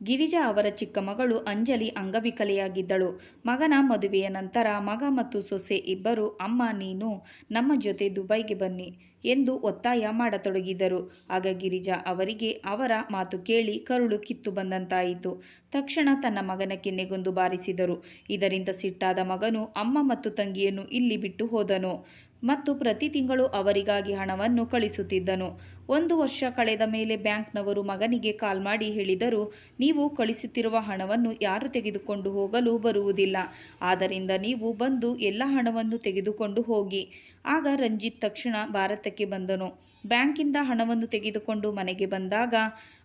ಗಿರಿಜಾ ಅವರ ಚಿಕ್ಕ ಮಗಳು ಅಂಜಲಿ ಅಂಗವಿಕಲೆಯಾಗಿದ್ದಳು. ಮಗನ ಮದುವೆಯ ನಂತರ ಮಗ ಮತ್ತು ಸೊಸೆ ಇಬ್ಬರು, ಅಮ್ಮ, ನೀನು ನಮ್ಮ ಜೊತೆ ದುಬೈಗೆ ಬನ್ನಿ ಎಂದು ಒತ್ತಾಯ ಮಾಡತೊಡಗಿದರು. ಆಗ ಗಿರಿಜಾ ಅವರಿಗೆ ಅವರ ಮಾತು ಕೇಳಿ ಕರುಳು ಕಿತ್ತು ಬಂದಂತಾಯಿತು. ತಕ್ಷಣ ತನ್ನ ಮಗನ ಕೆನ್ನೆಗೊಂದು ಬಾರಿಸಿದರು. ಇದರಿಂದ ಸಿಟ್ಟಾದ ಮಗನು ಅಮ್ಮ ಮತ್ತು ತಂಗಿಯನ್ನು ಇಲ್ಲಿ ಬಿಟ್ಟು ಹೋದನು ಮತ್ತು ಪ್ರತಿ ತಿಂಗಳು ಅವರಿಗಾಗಿ ಹಣವನ್ನು ಕಳಿಸುತ್ತಿದ್ದನು. ಒಂದು ವರ್ಷ ಕಳೆದ ಮೇಲೆ ಬ್ಯಾಂಕ್ನವರು ಮಗನಿಗೆ ಕಾಲ್ ಮಾಡಿ ಹೇಳಿದರು, ನೀವು ಕಳಿಸುತ್ತಿರುವ ಹಣವನ್ನು ಯಾರು ತೆಗೆದುಕೊಂಡು ಹೋಗಲು ಬರುವುದಿಲ್ಲ. ಆದ್ದರಿಂದ ನೀವು ಬಂದು ಎಲ್ಲ ಹಣವನ್ನು ತೆಗೆದುಕೊಂಡು ಹೋಗಿ. ಆಗ ರಂಜಿತ್ ತಕ್ಷಣ ಭಾರತಕ್ಕೆ ಬಂದನು. ಬ್ಯಾಂಕಿಂದ ಹಣವನ್ನು ತೆಗೆದುಕೊಂಡು ಮನೆಗೆ ಬಂದಾಗ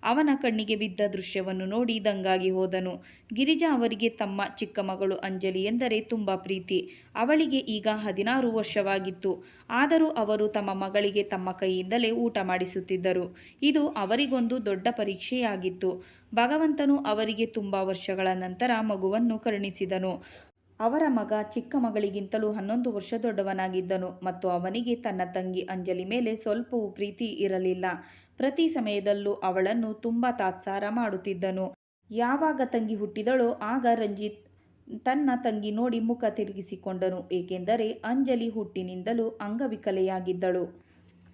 ಅವನ ಕಣ್ಣಿಗೆ ಬಿದ್ದ ದೃಶ್ಯವನ್ನು ನೋಡಿ ದಂಗಾಗಿ ಹೋದನು. ಗಿರಿಜಾ ಅವರಿಗೆ ತಮ್ಮ ಚಿಕ್ಕ ಮಗಳು ಅಂಜಲಿ ಎಂದರೆ ತುಂಬ ಪ್ರೀತಿ. ಅವಳಿಗೆ ಈಗ ಹದಿನಾರು ವರ್ಷವಾಗಿತ್ತು. ಆದರೂ ಅವರು ತಮ್ಮ ಮಗಳಿಗೆ ತಮ್ಮ ಕೈಯಿಂದಲೇ ಊಟ ಮಾಡಿಸುತ್ತಿದ್ದರು ಇದು ಅವರಿಗೊಂದು ದೊಡ್ಡ ಪರೀಕ್ಷೆಯಾಗಿತ್ತು. ಭಗವಂತನು ಅವರಿಗೆ ತುಂಬ ವರ್ಷಗಳ ನಂತರ ಮಗುವನ್ನು ಕರುಣಿಸಿದನು. ಅವರ ಮಗ ಚಿಕ್ಕ ಮಗಳಿಗಿಂತಲೂ ಹನ್ನೊಂದು ವರ್ಷ ದೊಡ್ಡವನಾಗಿದ್ದನು ಮತ್ತು ಅವನಿಗೆ ತನ್ನ ತಂಗಿ ಅಂಜಲಿ ಮೇಲೆ ಸ್ವಲ್ಪವೂ ಪ್ರೀತಿ ಇರಲಿಲ್ಲ. ಪ್ರತಿ ಸಮಯದಲ್ಲೂ ಅವಳನ್ನು ತುಂಬ ತಾತ್ಸಾರ ಮಾಡುತ್ತಿದ್ದನು. ಯಾವಾಗ ತಂಗಿ ಹುಟ್ಟಿದಳೋ ಆಗ ರಂಜಿತ್ ತನ್ನ ತಂಗಿ ನೋಡಿ ಮುಖ ತಿರುಗಿಸಿಕೊಂಡನು, ಏಕೆಂದರೆ ಅಂಜಲಿ ಹುಟ್ಟಿನಿಂದಲೂ ಅಂಗವಿಕಲೆಯಾಗಿದ್ದಳು.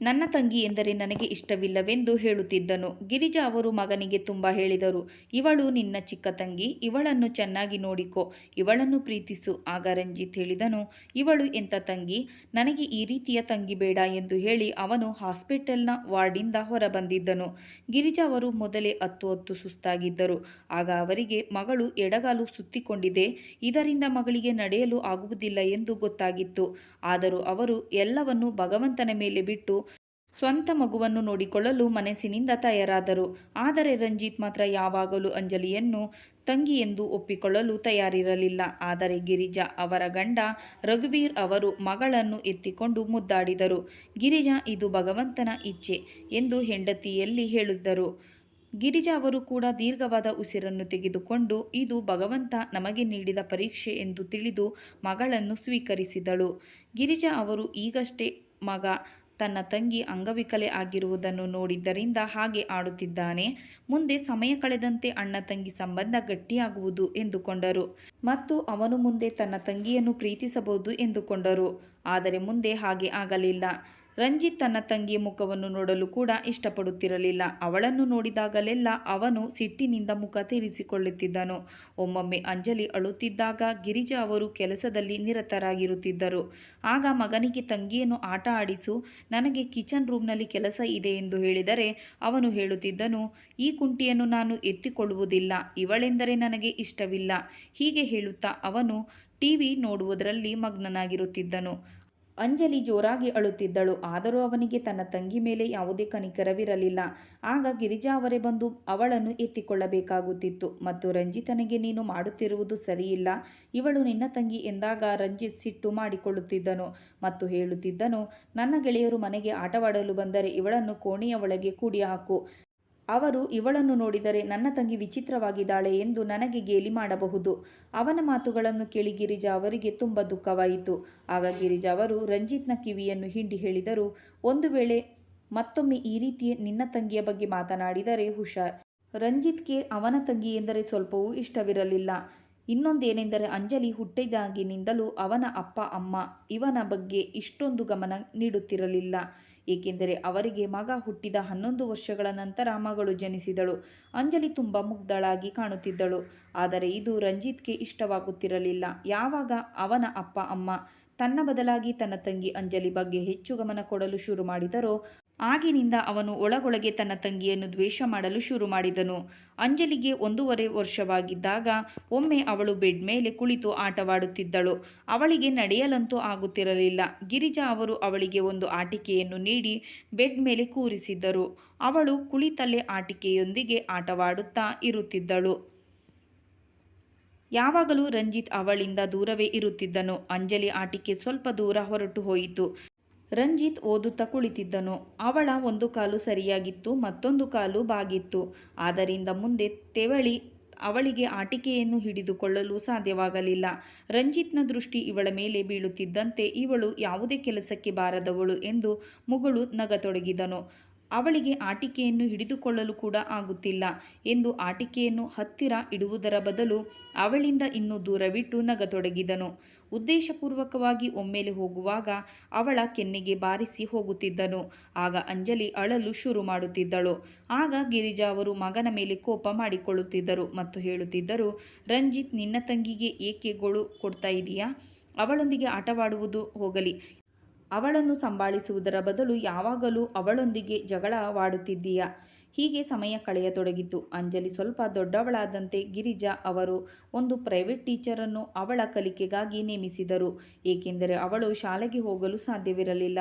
ನನ್ನ ತಂಗಿ ಎಂದರೆ ನನಗೆ ಇಷ್ಟವಿಲ್ಲವೆಂದು ಹೇಳುತ್ತಿದ್ದನು. ಗಿರಿಜಾ ಅವರು ಮಗನಿಗೆ ತುಂಬ ಹೇಳಿದರು, ಇವಳು ನಿನ್ನ ಚಿಕ್ಕ ತಂಗಿ, ಇವಳನ್ನು ಚೆನ್ನಾಗಿ ನೋಡಿಕೋ, ಇವಳನ್ನು ಪ್ರೀತಿಸು. ಆಗ ರಂಜಿತ್ ಹೇಳಿದನು, ಇವಳು ಎಂಥ ತಂಗಿ? ನನಗೆ ಈ ರೀತಿಯ ತಂಗಿ ಬೇಡ ಎಂದು ಹೇಳಿ ಅವನು ಹಾಸ್ಪಿಟಲ್ನ ವಾರ್ಡಿಂದ ಹೊರಬಂದಿದ್ದನು. ಗಿರಿಜಾ ಅವರು ಮೊದಲೇ ಹತ್ತು ಹತ್ತು ಸುಸ್ತಾಗಿದ್ದರು, ಆಗ ಅವರಿಗೆ ಮಗಳು ಎಡಗಾಲು ಸುತ್ತಿಕೊಂಡಿದೆ, ಇದರಿಂದ ಮಗಳಿಗೆ ನಡೆಯಲು ಆಗುವುದಿಲ್ಲ ಎಂದು ಗೊತ್ತಾಗಿತ್ತು. ಆದರೂ ಅವರು ಎಲ್ಲವನ್ನು ಭಗವಂತನ ಮೇಲೆ ಬಿಟ್ಟು ಸ್ವಂತ ಮಗುವನ್ನು ನೋಡಿಕೊಳ್ಳಲು ಮನಸ್ಸಿನಿಂದ ತಯಾರಾದರು. ಆದರೆ ರಂಜಿತ್ ಮಾತ್ರ ಯಾವಾಗಲೂ ಅಂಜಲಿಯನ್ನು ತಂಗಿ ಎಂದು ಒಪ್ಪಿಕೊಳ್ಳಲು ತಯಾರಿರಲಿಲ್ಲ. ಆದರೆ ಗಿರಿಜಾ ಅವರ ಗಂಡ ರಘುವೀರ್ ಅವರು ಮಗಳನ್ನು ಎತ್ತಿಕೊಂಡು ಮುದ್ದಾಡಿದರು. ಗಿರಿಜಾ, ಇದು ಭಗವಂತನ ಇಚ್ಛೆ ಎಂದು ಹೆಂಡತಿಯಲ್ಲಿ ಹೇಳಿದ್ದರು. ಗಿರಿಜಾ ಅವರು ಕೂಡ ದೀರ್ಘವಾದ ಉಸಿರನ್ನು ತೆಗೆದುಕೊಂಡು, ಇದು ಭಗವಂತ ನಮಗೆ ನೀಡಿದ ಪರೀಕ್ಷೆ ಎಂದು ತಿಳಿದು ಮಗಳನ್ನು ಸ್ವೀಕರಿಸಿದಳು. ಗಿರಿಜಾ ಅವರು ಈಗಷ್ಟೇ ಮಗ. ತನ್ನ ತಂಗಿ ಅಂಗವಿಕಲೆ ಆಗಿರುವುದನ್ನು ನೋಡಿದ್ದರಿಂದ ಹಾಗೆ ಆಡುತ್ತಿದ್ದಾನೆ. ಮುಂದೆ ಸಮಯ ಕಳೆದಂತೆ ಅಣ್ಣ ತಂಗಿ ಸಂಬಂಧ ಗಟ್ಟಿಯಾಗುವುದು ಎಂದುಕೊಂಡರು. ಮತ್ತು ಅವನು ಮುಂದೆ ತನ್ನ ತಂಗಿಯನ್ನು ಪ್ರೀತಿಸಬಹುದು ಎಂದುಕೊಂಡರು. ಆದರೆ ಮುಂದೆ ಹಾಗೆ ಆಗಲಿಲ್ಲ. ರಂಜಿತ್ ತನ್ನ ತಂಗಿಯ ಮುಖವನ್ನು ನೋಡಲು ಕೂಡ ಇಷ್ಟಪಡುತ್ತಿರಲಿಲ್ಲ. ಅವಳನ್ನು ನೋಡಿದಾಗಲೆಲ್ಲ ಅವನು ಸಿಟ್ಟಿನಿಂದ ಮುಖ ತೀರಿಸಿಕೊಳ್ಳುತ್ತಿದ್ದನು. ಒಮ್ಮೊಮ್ಮೆ ಅಂಜಲಿ ಅಳುತ್ತಿದ್ದಾಗ ಗಿರಿಜಾ ಅವರು ಕೆಲಸದಲ್ಲಿ ನಿರತರಾಗಿರುತ್ತಿದ್ದರು. ಆಗ ಮಗನಿಗೆ ತಂಗಿಯನ್ನು ಆಟ ಆಡಿಸು, ನನಗೆ ಕಿಚನ್ ರೂಮ್ನಲ್ಲಿ ಕೆಲಸ ಇದೆ ಎಂದು ಹೇಳಿದರೆ ಅವನು ಹೇಳುತ್ತಿದ್ದನು, ಈ ಕುಂಟಿಯನ್ನು ನಾನು ಎತ್ತಿಕೊಳ್ಳುವುದಿಲ್ಲ, ಇವಳೆಂದರೆ ನನಗೆ ಇಷ್ಟವಿಲ್ಲ. ಹೀಗೆ ಹೇಳುತ್ತಾ ಅವನು ಟಿವಿ ನೋಡುವುದರಲ್ಲಿ ಮಗ್ನನಾಗಿರುತ್ತಿದ್ದನು. ಅಂಜಲಿ ಜೋರಾಗಿ ಅಳುತ್ತಿದ್ದಳು. ಆದರೂ ಅವನಿಗೆ ತನ್ನ ತಂಗಿ ಮೇಲೆ ಯಾವುದೇ ಕನಿಕರವಿರಲಿಲ್ಲ. ಆಗ ಗಿರಿಜಾ ಅವರೇ ಬಂದು ಅವಳನ್ನು ಎತ್ತಿಕೊಳ್ಳಬೇಕಾಗುತ್ತಿತ್ತು. ಮತ್ತು ರಂಜಿತನಿಗೆ ನೀನು ಮಾಡುತ್ತಿರುವುದು ಸರಿಯಿಲ್ಲ. ಇವಳು ನಿನ್ನ ತಂಗಿ ಎಂದಾಗ ರಂಜಿತ್ ಸಿಟ್ಟು ಮಾಡಿಕೊಳ್ಳುತ್ತಿದ್ದನು. ಮತ್ತು ಹೇಳುತ್ತಿದ್ದನು, ನನ್ನ ಗೆಳೆಯರು ಮನೆಗೆ ಆಟವಾಡಲು ಬಂದರೆ ಇವಳನ್ನು ಕೋಣೆಯ ಒಳಗೆ ಕೂಡಿ ಹಾಕು. ಅವರು ಇವಳನ್ನು ನೋಡಿದರೆ ನನ್ನ ತಂಗಿ ವಿಚಿತ್ರವಾಗಿದ್ದಾಳೆ ಎಂದು ನನಗೆ ಗೇಲಿ ಮಾಡಬಹುದು. ಅವನ ಮಾತುಗಳನ್ನು ಕೇಳಿ ಗಿರಿಜಾ ಅವರಿಗೆ ತುಂಬ ದುಃಖವಾಯಿತು. ಆಗ ಗಿರಿಜಾ ಅವರು, ರಂಜಿತ್ನ ಕಿವಿಯನ್ನು ಹಿಂಡಿ ಹೇಳಿದರು ಒಂದು ವೇಳೆ ಮತ್ತೊಮ್ಮೆ ಈ ರೀತಿ ನಿನ್ನ ತಂಗಿಯ ಬಗ್ಗೆ ಮಾತನಾಡಿದರೆ ಹುಷಾರ್. ರಂಜಿತ್ಗೆ ಅವನ ತಂಗಿ ಎಂದರೆ ಸ್ವಲ್ಪವೂ ಇಷ್ಟವಿರಲಿಲ್ಲ. ಇನ್ನೊಂದೇನೆಂದರೆ ಅಂಜಲಿ ಹುಟ್ಟಿದಾಗಿನಿಂದಲೂ ಅವನ ಅಪ್ಪ, ಅಮ್ಮ ಇವನ ಬಗ್ಗೆ ಇಷ್ಟೊಂದು ಗಮನ ನೀಡುತ್ತಿರಲಿಲ್ಲ. ಏಕೆಂದರೆ ಅವರಿಗೆ ಮಗ ಹುಟ್ಟಿದ ಹನ್ನೊಂದು ವರ್ಷಗಳ ನಂತರ ಮಗಳು ಜನಿಸಿದಳು. ಅಂಜಲಿ ತುಂಬ ಮುಗ್ಧಳಾಗಿ ಕಾಣುತ್ತಿದ್ದಳು. ಆದರೆ ಇದು ರಂಜಿತ್ಗೆ ಇಷ್ಟವಾಗುತ್ತಿರಲಿಲ್ಲ. ಯಾವಾಗ ಅವನ ಅಪ್ಪ, ಅಮ್ಮ ತನ್ನ ಬದಲಾಗಿ ತನ್ನ ತಂಗಿ ಅಂಜಲಿ ಬಗ್ಗೆ ಹೆಚ್ಚು ಗಮನ ಕೊಡಲು ಶುರು ಮಾಡಿದರೋ ಆಗಿನಿಂದ ಅವನು ಒಳಗೊಳಗೆ ತನ್ನ ತಂಗಿಯನ್ನು ದ್ವೇಷ ಮಾಡಲು ಶುರು ಮಾಡಿದನು. ಅಂಜಲಿಗೆ ಒಂದೂವರೆ ವರ್ಷವಾಗಿದ್ದಾಗ ಒಮ್ಮೆ ಅವಳು ಬೆಡ್ ಮೇಲೆ ಕುಳಿತು ಆಟವಾಡುತ್ತಿದ್ದಳು. ಅವಳಿಗೆ ನಡೆಯಲಂತೂ ಆಗುತ್ತಿರಲಿಲ್ಲ. ಗಿರಿಜಾ ಅವರು ಅವಳಿಗೆ ಒಂದು ಆಟಿಕೆಯನ್ನು ನೀಡಿ ಬೆಡ್ ಮೇಲೆ ಕೂರಿಸಿದ್ದರು. ಅವಳು ಕುಳಿತಲ್ಲೇ ಆಟಿಕೆಯೊಂದಿಗೆ ಆಟವಾಡುತ್ತಾ ಇರುತ್ತಿದ್ದಳು. ಯಾವಾಗಲೂ ರಂಜಿತ್ ಅವಳಿಂದ ದೂರವೇ ಇರುತ್ತಿದ್ದನು. ಅಂಜಲಿ ಆಟಿಕೆ ಸ್ವಲ್ಪ ದೂರ ಹೊರಟು ಹೋಯಿತು. ರಂಜಿತ್ ಓದುತ್ತಾ ಕುಳಿತಿದ್ದನು. ಅವಳ ಒಂದು ಕಾಲು ಸರಿಯಾಗಿತ್ತು, ಮತ್ತೊಂದು ಕಾಲು ಬಾಗಿತ್ತು. ಆದ್ದರಿಂದ ಮುಂದೆ ತೆವಳಿ ಅವಳಿಗೆ ಆಟಿಕೆಯನ್ನು ಹಿಡಿದುಕೊಳ್ಳಲು ಸಾಧ್ಯವಾಗಲಿಲ್ಲ. ರಂಜಿತ್ನ ದೃಷ್ಟಿ ಇವಳ ಮೇಲೆ ಬೀಳುತ್ತಿದ್ದಂತೆ ಇವಳು ಯಾವುದೇ ಕೆಲಸಕ್ಕೆ ಬಾರದವಳು ಎಂದು ಮುಗಳು ನಗತೊಡಗಿದನು. ಅವಳಿಗೆ ಆಟಿಕೆಯನ್ನು ಹಿಡಿದುಕೊಳ್ಳಲು ಕೂಡ ಆಗುತ್ತಿಲ್ಲ ಎಂದು ಆಟಿಕೆಯನ್ನು ಹತ್ತಿರ ಇಡುವುದರ ಬದಲು ಅವಳಿಂದ ಇನ್ನೂ ದೂರವಿಟ್ಟು ನಗತೊಡಗಿದನು. ಉದ್ದೇಶಪೂರ್ವಕವಾಗಿ ಒಮ್ಮೆಲೆ ಹೋಗುವಾಗ ಅವಳ ಕೆನ್ನೆಗೆ ಬಾರಿಸಿ ಹೋಗುತ್ತಿದ್ದನು. ಆಗ ಅಂಜಲಿ ಅಳಲು ಶುರು ಮಾಡುತ್ತಿದ್ದಳು. ಆಗ ಗಿರಿಜಾ ಅವರು ಮಗನ ಮೇಲೆ ಕೋಪ ಮಾಡಿಕೊಳ್ಳುತ್ತಿದ್ದರು ಮತ್ತು ಹೇಳುತ್ತಿದ್ದರು, ರಂಜಿತ್, ನಿನ್ನ ತಂಗಿಗೆ ಏಕೆ ಗೋಳು ಕೊಡ್ತಾ ಇದೆಯಾ? ಅವಳೊಂದಿಗೆ ಆಟವಾಡುವುದು ಹೋಗಲಿ. ಅವಳನ್ನು ಸಂಭಾಳಿಸುವುದರ ಬದಲು ಯಾವಾಗಲೂ ಅವಳೊಂದಿಗೆ ಜಗಳವಾಡುತ್ತಿದ್ದೀಯ? ಹೀಗೆ ಸಮಯ ಕಳೆಯತೊಡಗಿತು. ಅಂಜಲಿ ಸ್ವಲ್ಪ ದೊಡ್ಡವಳಾದಂತೆ ಗಿರಿಜಾ ಅವರು ಒಂದು ಪ್ರೈವೇಟ್ ಟೀಚರನ್ನು ಅವಳ ಕಲಿಕೆಗಾಗಿ ನೇಮಿಸಿದರು. ಏಕೆಂದರೆ ಅವಳು ಶಾಲೆಗೆ ಹೋಗಲು ಸಾಧ್ಯವಿರಲಿಲ್ಲ.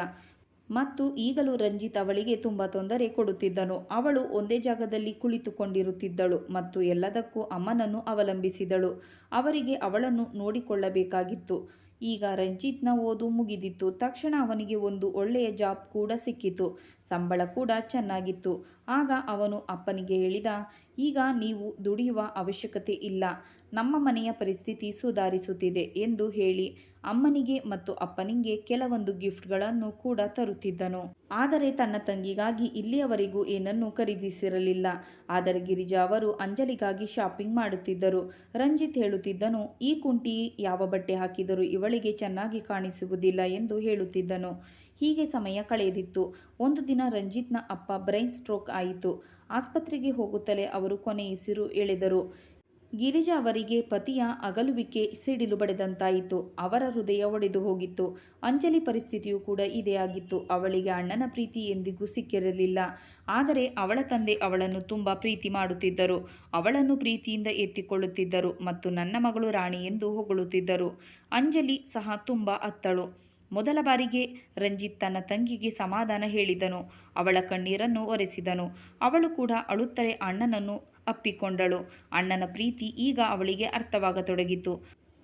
ಮತ್ತು ಈಗಲೂ ರಂಜಿತ್ ಅವಳಿಗೆ ತುಂಬ ತೊಂದರೆ ಕೊಡುತ್ತಿದ್ದನು. ಅವಳು ಒಂದೇ ಜಾಗದಲ್ಲಿ ಕುಳಿತುಕೊಂಡಿರುತ್ತಿದ್ದಳು ಮತ್ತು ಎಲ್ಲದಕ್ಕೂ ಅಮ್ಮನನ್ನು ಅವಲಂಬಿಸಿದಳು. ಅವರಿಗೆ ಅವಳನ್ನು ನೋಡಿಕೊಳ್ಳಬೇಕಾಗಿತ್ತು. ಈಗ ರಂಜಿತ್ನ ಓದು ಮುಗಿದಿತ್ತು. ತಕ್ಷಣ ಅವನಿಗೆ ಒಂದು ಒಳ್ಳೆಯ ಜಾಬ್ ಕೂಡ ಸಿಕ್ಕಿತು. ಸಂಬಳ ಕೂಡ ಚೆನ್ನಾಗಿತ್ತು. ಆಗ ಅವನು ಅಪ್ಪನಿಗೆ ಹೇಳಿದ, ಈಗ ನೀವು ದುಡಿಯುವ ಅವಶ್ಯಕತೆ ಇಲ್ಲ. ನಮ್ಮ ಮನೆಯ ಪರಿಸ್ಥಿತಿ ಸುಧಾರಿಸುತ್ತಿದೆ ಎಂದು ಹೇಳಿ ಅಮ್ಮನಿಗೆ ಮತ್ತು ಅಪ್ಪನಿಗೆ ಕೆಲವೊಂದು ಗಿಫ್ಟ್ಗಳನ್ನು ಕೂಡ ತರುತ್ತಿದ್ದನು. ಆದರೆ ತನ್ನ ತಂಗಿಗಾಗಿ ಇಲ್ಲಿಯವರೆಗೂ ಏನನ್ನೂ ಖರೀದಿಸಿರಲಿಲ್ಲ. ಆದರೆ ಗಿರಿಜಾ ಅವರು ಅಂಜಲಿಗಾಗಿ ಶಾಪಿಂಗ್ ಮಾಡುತ್ತಿದ್ದರು. ರಂಜಿತ್ ಹೇಳುತ್ತಿದ್ದನು, ಈ ಕುಂಟಿ ಯಾವ ಬಟ್ಟೆ ಹಾಕಿದರೂ ಇವಳಿಗೆ ಚೆನ್ನಾಗಿ ಕಾಣಿಸುವುದಿಲ್ಲ ಎಂದು ಹೇಳುತ್ತಿದ್ದನು. ಹೀಗೆ ಸಮಯ ಕಳೆದಿತ್ತು. ಒಂದು ದಿನ ರಂಜಿತ್ನ ಅಪ್ಪ ಬ್ರೈನ್ ಸ್ಟ್ರೋಕ್ ಆಯಿತು. ಆಸ್ಪತ್ರೆಗೆ ಹೋಗುತ್ತಲೇ ಅವರು ಕೊನೆಯುಸಿರು ಎಳೆದರು. ಗಿರಿಜಾ ಅವರಿಗೆ ಪತಿಯ ಅಗಲುವಿಕೆ ಸಿಡಿಲು ಬಡಿದಂತಾಯಿತು. ಅವರ ಹೃದಯ ಒಡೆದು ಹೋಗಿತ್ತು. ಅಂಜಲಿ ಪರಿಸ್ಥಿತಿಯು ಕೂಡ ಇದೇ ಆಗಿತ್ತು. ಅವಳಿಗೆ ಅಣ್ಣನ ಪ್ರೀತಿ ಎಂದಿಗೂ ಸಿಕ್ಕಿರಲಿಲ್ಲ. ಆದರೆ ಅವಳ ತಂದೆ ಅವಳನ್ನು ತುಂಬ ಪ್ರೀತಿ ಮಾಡುತ್ತಿದ್ದರು. ಅವಳನ್ನು ಪ್ರೀತಿಯಿಂದ ಎತ್ತಿಕೊಳ್ಳುತ್ತಿದ್ದರು ಮತ್ತು ನನ್ನ ಮಗಳು ರಾಣಿ ಎಂದು ಹೊಗಳುತ್ತಿದ್ದರು. ಅಂಜಲಿ ಸಹ ತುಂಬ ಅತ್ತಳು. ಮೊದಲ ಬಾರಿಗೆ ರಂಜಿತ್ ತನ್ನ ತಂಗಿಗೆ ಸಮಾಧಾನ ಹೇಳಿದನು. ಅವಳ ಕಣ್ಣೀರನ್ನು ಒರೆಸಿದನು. ಅವಳು ಕೂಡ ಅಳುತ್ತಲೇ ಅಣ್ಣನನ್ನು ಅಪ್ಪಿಕೊಂಡಳು. ಅಣ್ಣನ ಪ್ರೀತಿ ಈಗ ಅವಳಿಗೆ ಅರ್ಥವಾಗತೊಡಗಿತು.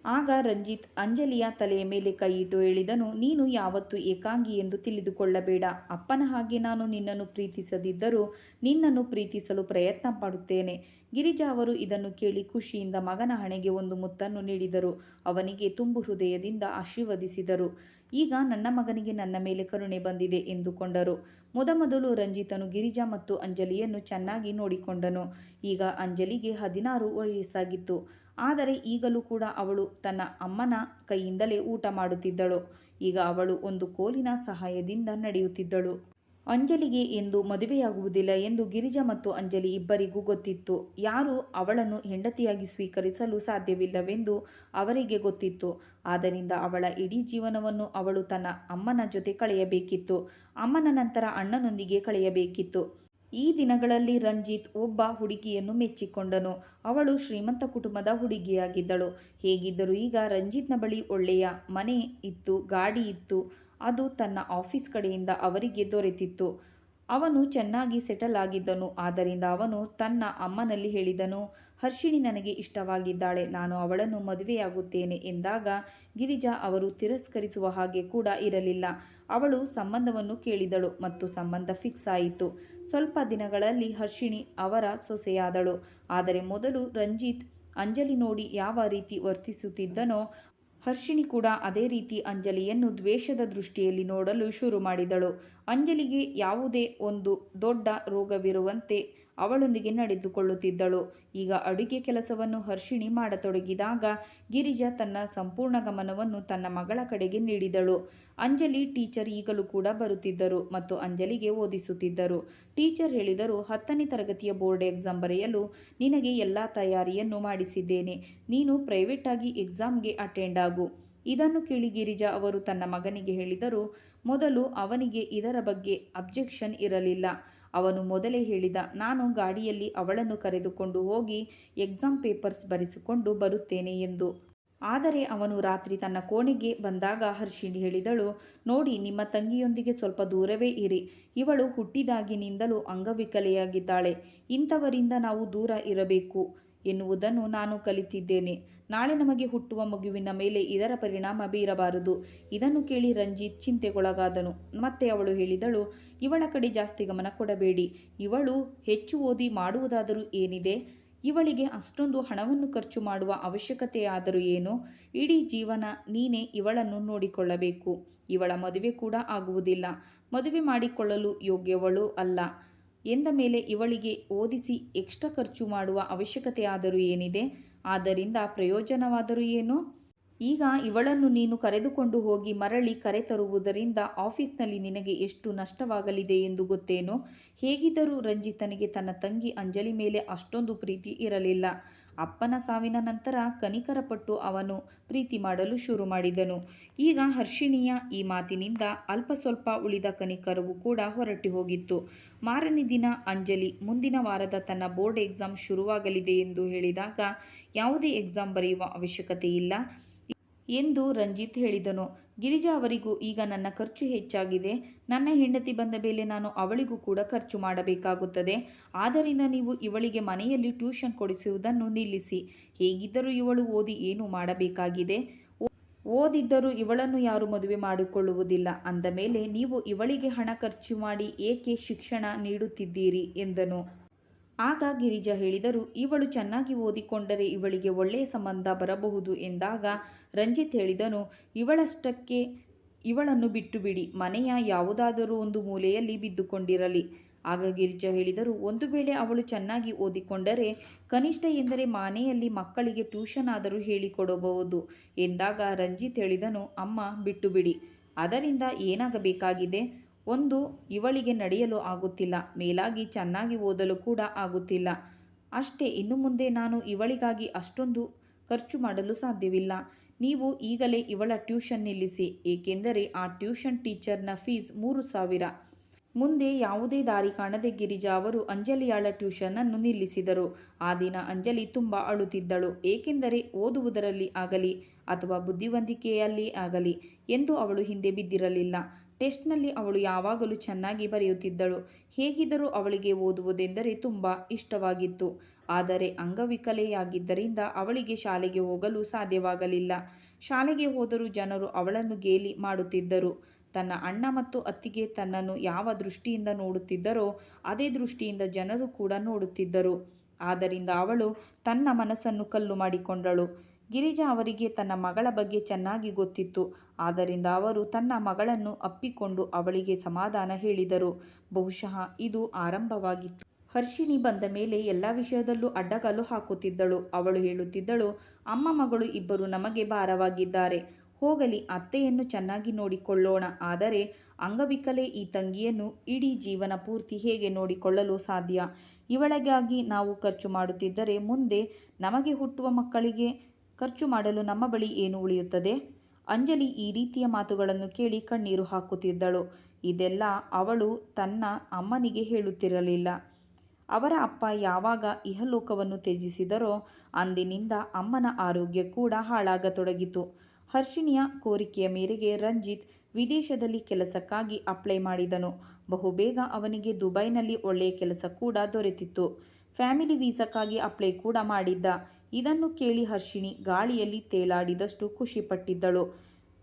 ಆಗ ರಂಜಿತ್ ಅಂಜಲಿಯ ತಲೆಯ ಮೇಲೆ ಕೈಯಿಟ್ಟು ಹೇಳಿದನು, ನೀನು ಯಾವತ್ತೂ ಏಕಾಂಗಿ ಎಂದು ತಿಳಿದುಕೊಳ್ಳಬೇಡ. ಅಪ್ಪನ ಹಾಗೆ ನಾನು ನಿನ್ನನ್ನು ಪ್ರೀತಿಸದಿದ್ದರೂ ನಿನ್ನನ್ನು ಪ್ರೀತಿಸಲು ಪ್ರಯತ್ನ ಪಡುತ್ತೇನೆ ಗಿರಿಜಾ ಅವರು ಇದನ್ನು ಕೇಳಿ ಖುಷಿಯಿಂದ ಮಗನ ಹಣೆಗೆ ಒಂದು ಮುತ್ತನ್ನು ನೀಡಿದರು. ಅವನಿಗೆ ತುಂಬು ಹೃದಯದಿಂದ ಆಶೀರ್ವದಿಸಿದರು. ಈಗ ನನ್ನ ಮಗನಿಗೆ ನನ್ನ ಮೇಲೆ ಕರುಣೆ ಬಂದಿದೆ ಎಂದುಕೊಂಡರು. ಮೊದಮೊದಲು ರಂಜಿತನು ಗಿರಿಜಾ ಮತ್ತು ಅಂಜಲಿಯನ್ನು ಚೆನ್ನಾಗಿ ನೋಡಿಕೊಂಡನು. ಈಗ ಅಂಜಲಿಗೆ ಹದಿನಾರು ವಯಸ್ಸಾಗಿತ್ತು. ಆದರೆ ಈಗಲೂ ಕೂಡ ಅವಳು ತನ್ನ ಅಮ್ಮನ ಕೈಯಿಂದಲೇ ಊಟ ಮಾಡುತ್ತಿದ್ದಳು. ಈಗ ಅವಳು ಒಂದು ಕೋಲಿನ ಸಹಾಯದಿಂದ ನಡೆಯುತ್ತಿದ್ದಳು. ಅಂಜಲಿಗೆ ಎಂದು ಮದುವೆಯಾಗುವುದಿಲ್ಲ ಎಂದು ಗಿರಿಜಾ ಮತ್ತು ಅಂಜಲಿ ಇಬ್ಬರಿಗೂ ಗೊತ್ತಿತ್ತು. ಯಾರೂ ಅವಳನ್ನು ಹೆಂಡತಿಯಾಗಿ ಸ್ವೀಕರಿಸಲು ಸಾಧ್ಯವಿಲ್ಲವೆಂದು ಅವರಿಗೆ ಗೊತ್ತಿತ್ತು. ಆದ್ದರಿಂದ ಅವಳ ಇಡೀ ಜೀವನವನ್ನು ಅವಳು ತನ್ನ ಅಮ್ಮನ ಜೊತೆ ಕಳೆಯಬೇಕಿತ್ತು. ಅಮ್ಮನ ನಂತರ ಅಣ್ಣನೊಂದಿಗೆ ಕಳೆಯಬೇಕಿತ್ತು. ಈ ದಿನಗಳಲ್ಲಿ ರಂಜಿತ್ ಒಬ್ಬ ಹುಡುಗಿಯನ್ನು ಮೆಚ್ಚಿಕೊಂಡನು. ಅವಳು ಶ್ರೀಮಂತ ಕುಟುಂಬದ ಹುಡುಗಿಯಾಗಿದ್ದಳು. ಹೇಗಿದ್ದರೂ ಈಗ ರಂಜಿತ್ನ ಬಳಿ ಒಳ್ಳೆಯ ಮನೆ ಇತ್ತು, ಗಾಡಿ ಇತ್ತು. ಅದು ತನ್ನ ಆಫೀಸ್ ಕಡೆಯಿಂದ ಅವರಿಗೆ ದೊರೆತಿತ್ತು. ಅವನು ಚೆನ್ನಾಗಿ ಸೆಟಲ್ ಆಗಿದ್ದನು, ಆದ್ದರಿಂದ ಅವನು ತನ್ನ ಅಮ್ಮನಲ್ಲಿ ಹೇಳಿದನು, ಹರ್ಷಿಣಿ ನನಗೆ ಇಷ್ಟವಾಗಿದ್ದಾಳೆ, ನಾನು ಅವಳನ್ನು ಮದುವೆಯಾಗುತ್ತೇನೆ ಎಂದಾಗ ಗಿರಿಜಾ ಅವರು ತಿರಸ್ಕರಿಸುವ ಹಾಗೆ ಕೂಡ ಇರಲಿಲ್ಲ. ಅವಳು ಸಂಬಂಧವನ್ನು ಕೇಳಿದಳು ಮತ್ತು ಸಂಬಂಧ ಫಿಕ್ಸ್ ಆಯಿತು. ಸ್ವಲ್ಪ ದಿನಗಳಲ್ಲಿ ಹರ್ಷಿಣಿ ಅವರ ಸೊಸೆಯಾದಳು. ಆದರೆ ಮೊದಲು ರಂಜಿತ್, ಅಂಜಲಿ ನೋಡಿ ಯಾವ ರೀತಿ ವರ್ತಿಸುತ್ತಿದ್ದನೋ ಹರ್ಷಿಣಿ ಕೂಡ ಅದೇ ರೀತಿ ಅಂಜಲಿಯನ್ನು ದ್ವೇಷದ ದೃಷ್ಟಿಯಲ್ಲಿ ನೋಡಲು ಶುರು ಮಾಡಿದಳು. ಅಂಜಲಿಗೆ ಯಾವುದೇ ಒಂದು ದೊಡ್ಡ ರೋಗವಿರುವಂತೆ ಅವಳೊಂದಿಗೆ ನಡೆದುಕೊಳ್ಳುತ್ತಿದ್ದಳು. ಈಗ ಅಡುಗೆ ಕೆಲಸವನ್ನು ಹರ್ಷಿಣಿ ಮಾಡತೊಡಗಿದಾಗ ಗಿರಿಜಾ ತನ್ನ ಸಂಪೂರ್ಣ ಗಮನವನ್ನು ತನ್ನ ಮಗಳ ಕಡೆಗೆ ನೀಡಿದಳು. ಅಂಜಲಿ ಟೀಚರ್ ಈಗಲೂ ಕೂಡ ಬರುತ್ತಿದ್ದರು ಮತ್ತು ಅಂಜಲಿಗೆ ಓದಿಸುತ್ತಿದ್ದರು. ಟೀಚರ್ ಹೇಳಿದರು, ಹತ್ತನೇ ತರಗತಿಯ ಬೋರ್ಡ್ ಎಕ್ಸಾಮ್ ಬರೆಯಲು ನಿನಗೆ ಎಲ್ಲ ತಯಾರಿಯನ್ನು ಮಾಡಿಸಿದ್ದೇನೆ. ನೀನು ಪ್ರೈವೇಟಾಗಿ ಎಕ್ಸಾಮ್ಗೆ ಅಟೆಂಡ್ ಆಗು. ಇದನ್ನು ಕೇಳಿ ಗಿರಿಜಾ ಅವರು ತನ್ನ ಮಗನಿಗೆ ಹೇಳಿದರು, ಮೊದಲು ಅವನಿಗೆ ಇದರ ಬಗ್ಗೆ ಅಬ್ಜೆಕ್ಷನ್ ಇರಲಿಲ್ಲ. ಅವನು ಮೊದಲೇ ಹೇಳಿದ, ನಾನು ಗಾಡಿಯಲ್ಲಿ ಅವಳನ್ನು ಕರೆದುಕೊಂಡು ಹೋಗಿ ಎಕ್ಸಾಮ್ ಪೇಪರ್ಸ್ ಬರೆಸಿಕೊಂಡು ಬರುತ್ತೇನೆ ಎಂದು. ಆದರೆ ಅವನು ರಾತ್ರಿ ತನ್ನ ಕೋಣೆಗೆ ಬಂದಾಗ ಹರ್ಷಿಣಿ ಹೇಳಿದಳು, ನೋಡಿ, ನಿಮ್ಮ ತಂಗಿಯೊಂದಿಗೆ ಸ್ವಲ್ಪ ದೂರವೇ ಇರಿ. ಇವಳು ಹುಟ್ಟಿದಾಗಿನಿಂದಲೂ ಅಂಗವಿಕಲೆಯಾಗಿದ್ದಾಳೆ. ಇಂಥವರಿಂದ ನಾವು ದೂರ ಇರಬೇಕು. ಎನ್ನುವುದನ್ನು ನಾನು ಕಲಿತಿದ್ದೇನೆ. ನಾಳೆ ನಮಗೆ ಹುಟ್ಟುವ ಮಗುವಿನ ಮೇಲೆ ಇದರ ಪರಿಣಾಮ ಬೀರಬಾರದು. ಇದನ್ನು ಕೇಳಿ ರಂಜಿತ್ ಚಿಂತೆಗೊಳಗಾದನು. ಮತ್ತೆ ಅವಳು ಹೇಳಿದಳು, ಇವಳ ಕಡೆ ಜಾಸ್ತಿ ಗಮನ ಕೊಡಬೇಡಿ. ಇವಳು ಹೆಚ್ಚು ಓದಿ ಮಾಡುವುದಾದರೂ ಏನಿದೆ? ಇವಳಿಗೆ ಅಷ್ಟೊಂದು ಹಣವನ್ನು ಖರ್ಚು ಮಾಡುವ ಅವಶ್ಯಕತೆಯಾದರೂ ಏನು? ಇಡೀ ಜೀವನ ನೀನೇ ಇವಳನ್ನು ನೋಡಿಕೊಳ್ಳಬೇಕು. ಇವಳ ಮದುವೆ ಕೂಡ ಆಗುವುದಿಲ್ಲ. ಮದುವೆ ಮಾಡಿಕೊಳ್ಳಲು ಯೋಗ್ಯವಳು ಅಲ್ಲ. ಎಂದ ಮೇಲೆ ಇವಳಿಗೆ ಓದಿಸಿ ಎಕ್ಸ್ಟ್ರಾ ಖರ್ಚು ಮಾಡುವ ಅವಶ್ಯಕತೆಯಾದರೂ ಏನಿದೆ? ಆದ್ದರಿಂದ ಪ್ರಯೋಜನವಾದರೂ ಏನು? ಈಗ ಇವಳನ್ನು ನೀನು ಕರೆದುಕೊಂಡು ಹೋಗಿ ಮರಳಿ ಕರೆ ತರುವುದರಿಂದ ಆಫೀಸ್ನಲ್ಲಿ ನಿನಗೆ ಎಷ್ಟು ನಷ್ಟವಾಗಲಿದೆ ಎಂದು ಗೊತ್ತೇನೋ? ಹೇಗಿದ್ದರೂ ರಂಜಿತನಿಗೆ ತನ್ನ ತಂಗಿ ಅಂಜಲಿ ಮೇಲೆ ಅಷ್ಟೊಂದು ಪ್ರೀತಿ ಇರಲಿಲ್ಲ. ಅಪ್ಪನ ಸಾವಿನ ನಂತರ ಕನಿಕರಪಟ್ಟು ಅವನು ಪ್ರೀತಿ ಮಾಡಲು ಶುರು ಮಾಡಿದನು. ಈಗ ಹರ್ಷಿಣಿಯ ಈ ಮಾತಿನಿಂದ ಅಲ್ಪ ಸ್ವಲ್ಪ ಉಳಿದ ಕನಿಕರವು ಕೂಡ ಹೊರಟಿ ಹೋಗಿತ್ತು. ಮಾರನೇ ದಿನ ಅಂಜಲಿ ಮುಂದಿನ ವಾರದ ತನ್ನ ಬೋರ್ಡ್ ಎಕ್ಸಾಮ್ ಶುರುವಾಗಲಿದೆ ಎಂದು ಹೇಳಿದಾಗ ಯಾವುದೇ ಎಕ್ಸಾಮ್ ಬರೆಯುವ ಅವಶ್ಯಕತೆ ಇಲ್ಲ ಎಂದು ರಂಜಿತ್ ಹೇಳಿದನು. ಗಿರಿಜಾ ಅವರಿಗೂ ಈಗ ನನ್ನ ಖರ್ಚು ಹೆಚ್ಚಾಗಿದೆ. ನನ್ನ ಹೆಂಡತಿ ಬಂದ ಮೇಲೆ ನಾನು ಅವಳಿಗೂ ಕೂಡ ಖರ್ಚು ಮಾಡಬೇಕಾಗುತ್ತದೆ. ಆದ್ದರಿಂದ ನೀವು ಇವಳಿಗೆ ಮನೆಯಲ್ಲಿ ಟ್ಯೂಷನ್ ಕೊಡಿಸುವುದನ್ನು ನಿಲ್ಲಿಸಿ. ಹೇಗಿದ್ದರೂ ಇವಳು ಓದಿ ಏನು ಮಾಡಬೇಕಾಗಿದೆ? ಓದಿದ್ದರೂ ಇವಳನ್ನು ಯಾರು ಮದುವೆ ಮಾಡಿಕೊಳ್ಳುವುದಿಲ್ಲ. ಅಂದ ಮೇಲೆ, ನೀವು ಇವಳಿಗೆ ಹಣ ಖರ್ಚು ಮಾಡಿ ಏಕೆ ಶಿಕ್ಷಣ ನೀಡುತ್ತಿದ್ದೀರಿ? ಎಂದನು. ಆಗ ಗಿರಿಜಾ ಹೇಳಿದರು, ಇವಳು ಚೆನ್ನಾಗಿ ಓದಿಕೊಂಡರೆ ಇವಳಿಗೆ ಒಳ್ಳೆಯ ಸಂಬಂಧ ಬರಬಹುದು ಎಂದಾಗ ರಂಜಿತ್ ಹೇಳಿದನು, ಇವಳಷ್ಟಕ್ಕೆ ಇವಳನ್ನು ಬಿಟ್ಟು ಬಿಡಿ ಮನೆಯ ಯಾವುದಾದರೂ ಒಂದು ಮೂಲೆಯಲ್ಲಿ ಬಿದ್ದುಕೊಂಡಿರಲಿ. ಆಗ ಗಿರಿಜಾ ಹೇಳಿದರು, ಒಂದು ವೇಳೆ ಅವಳು ಚೆನ್ನಾಗಿ ಓದಿಕೊಂಡರೆ ಕನಿಷ್ಠ ಎಂದರೆ ಮನೆಯಲ್ಲಿ ಮಕ್ಕಳಿಗೆ ಟ್ಯೂಷನ್ ಆದರೂ ಹೇಳಿಕೊಡಬಹುದು ಎಂದಾಗ ರಂಜಿತ್ ಹೇಳಿದನು, ಅಮ್ಮ ಬಿಟ್ಟು ಬಿಡಿ ಅದರಿಂದ ಏನಾಗಬೇಕಾಗಿದೆ? ಒಂದು ಇವಳಿಗೆ ನಡೆಯಲು ಆಗುತ್ತಿಲ್ಲ. ಮೇಲಾಗಿ ಚೆನ್ನಾಗಿ ಓದಲು ಕೂಡ ಆಗುತ್ತಿಲ್ಲ. ಅಷ್ಟೇ ಇನ್ನು ಮುಂದೆ ನಾನು ಇವಳಿಗಾಗಿ ಅಷ್ಟೊಂದು ಖರ್ಚು ಮಾಡಲು ಸಾಧ್ಯವಿಲ್ಲ. ನೀವು ಈಗಲೇ ಇವಳ ಟ್ಯೂಷನ್ ನಿಲ್ಲಿಸಿ. ಏಕೆಂದರೆ ಆ ಟ್ಯೂಷನ್ ಟೀಚರ್ನ ಫೀಸ್ ಮೂರು ಸಾವಿರ. ಮುಂದೆ ಯಾವುದೇ ದಾರಿ ಕಾಣದೆ ಗಿರಿಜಾ ಅವರು ಅಂಜಲಿಯಾಳ ಟ್ಯೂಷನನ್ನು ನಿಲ್ಲಿಸಿದರು. ಆ ದಿನ ಅಂಜಲಿ ತುಂಬ ಅಳುತ್ತಿದ್ದಳು. ಏಕೆಂದರೆ ಓದುವುದರಲ್ಲಿ ಆಗಲಿ ಅಥವಾ ಬುದ್ಧಿವಂತಿಕೆಯಲ್ಲಿ ಆಗಲಿ ಎಂದು ಅವಳು ಹಿಂದೆ ಬಿದ್ದಿರಲಿಲ್ಲ. ಟೆಸ್ಟ್ನಲ್ಲಿ ಅವಳು ಯಾವಾಗಲೂ ಚೆನ್ನಾಗಿ ಬರೆಯುತ್ತಿದ್ದಳು. ಹೇಗಿದ್ದರೂ ಅವಳಿಗೆ ಓದುವುದೆಂದರೆ ತುಂಬ ಇಷ್ಟವಾಗಿತ್ತು. ಆದರೆ ಅಂಗವಿಕಲೆಯಾಗಿದ್ದರಿಂದ ಅವಳಿಗೆ ಶಾಲೆಗೆ ಹೋಗಲು ಸಾಧ್ಯವಾಗಲಿಲ್ಲ. ಶಾಲೆಗೆ ಹೋದರೂ ಜನರು ಅವಳನ್ನು ಗೇಲಿ ಮಾಡುತ್ತಿದ್ದರು. ತನ್ನ ಅಣ್ಣ ಮತ್ತು ಅತ್ತಿಗೆ ತನ್ನನ್ನು ಯಾವ ದೃಷ್ಟಿಯಿಂದ ನೋಡುತ್ತಿದ್ದರೋ ಅದೇ ದೃಷ್ಟಿಯಿಂದ ಜನರು ಕೂಡ ನೋಡುತ್ತಿದ್ದರು. ಆದ್ದರಿಂದ ಅವಳು ತನ್ನ ಮನಸ್ಸನ್ನು ಕಲ್ಲು ಮಾಡಿಕೊಂಡಳು. ಗಿರಿಜಾ ಅವರಿಗೆ ತನ್ನ ಮಗಳ ಬಗ್ಗೆ ಚೆನ್ನಾಗಿ ಗೊತ್ತಿತ್ತು. ಆದ್ದರಿಂದ ಅವರು ತನ್ನ ಮಗಳನ್ನು ಅಪ್ಪಿಕೊಂಡು ಅವಳಿಗೆ ಸಮಾಧಾನ ಹೇಳಿದರು. ಬಹುಶಃ ಇದು ಆರಂಭವಾಗಿತ್ತು. ಹರ್ಷಿಣಿ ಬಂದ ಮೇಲೆ ಎಲ್ಲ ವಿಷಯದಲ್ಲೂ ಅಡ್ಡಗಾಲು ಹಾಕುತ್ತಿದ್ದಳು. ಅವಳು ಹೇಳುತ್ತಿದ್ದಳು, ಅಮ್ಮ ಮಗಳು ಇಬ್ಬರು ನಮಗೆ ಭಾರವಾಗಿದ್ದಾರೆ. ಹೋಗಲಿ, ಅತ್ತೆಯನ್ನು ಚೆನ್ನಾಗಿ ನೋಡಿಕೊಳ್ಳೋಣ. ಆದರೆ ಅಂಗವಿಕಲೆ ಈ ತಂಗಿಯನ್ನು ಇಡೀ ಜೀವನ ಪೂರ್ತಿ ಹೇಗೆ ನೋಡಿಕೊಳ್ಳಲು ಸಾಧ್ಯ? ಇವಳಿಗಾಗಿ ನಾವು ಖರ್ಚು ಮಾಡುತ್ತಿದ್ದರೆ ಮುಂದೆ ನಮಗೆ ಹುಟ್ಟುವ ಮಕ್ಕಳಿಗೆ ಖರ್ಚು ಮಾಡಲು ನಮ್ಮ ಬಳಿ ಏನು ಉಳಿಯುತ್ತದೆ? ಅಂಜಲಿ ಈ ರೀತಿಯ ಮಾತುಗಳನ್ನು ಕೇಳಿ ಕಣ್ಣೀರು ಹಾಕುತ್ತಿದ್ದಳು. ಇದೆಲ್ಲ ಅವಳು ತನ್ನ ಅಮ್ಮನಿಗೆ ಹೇಳುತ್ತಿರಲಿಲ್ಲ. ಅವರ ಅಪ್ಪ ಯಾವಾಗ ಇಹಲೋಕವನ್ನು ತ್ಯಜಿಸಿದರೋ ಅಂದಿನಿಂದ ಅಮ್ಮನ ಆರೋಗ್ಯ ಕೂಡ ಹಾಳಾಗತೊಡಗಿತು. ಹರ್ಷಿಣಿಯ ಕೋರಿಕೆಯ ಮೇರೆಗೆ ರಂಜಿತ್ ವಿದೇಶದಲ್ಲಿ ಕೆಲಸಕ್ಕಾಗಿ ಅಪ್ಲೈ ಮಾಡಿದನು. ಬಹುಬೇಗ ಅವನಿಗೆ ದುಬೈನಲ್ಲಿ ಒಳ್ಳೆಯ ಕೆಲಸ ಕೂಡ ದೊರೆತಿತ್ತು. ಫ್ಯಾಮಿಲಿ ವೀಸಾಕ್ಕಾಗಿ ಅಪ್ಲೈ ಕೂಡ ಮಾಡಿದ್ದ. ಇದನ್ನು ಕೇಳಿ ಹರ್ಷಿಣಿ ಗಾಳಿಯಲ್ಲಿ ತೇಲಾಡಿದಷ್ಟು ಖುಷಿಪಟ್ಟಿದ್ದಳು.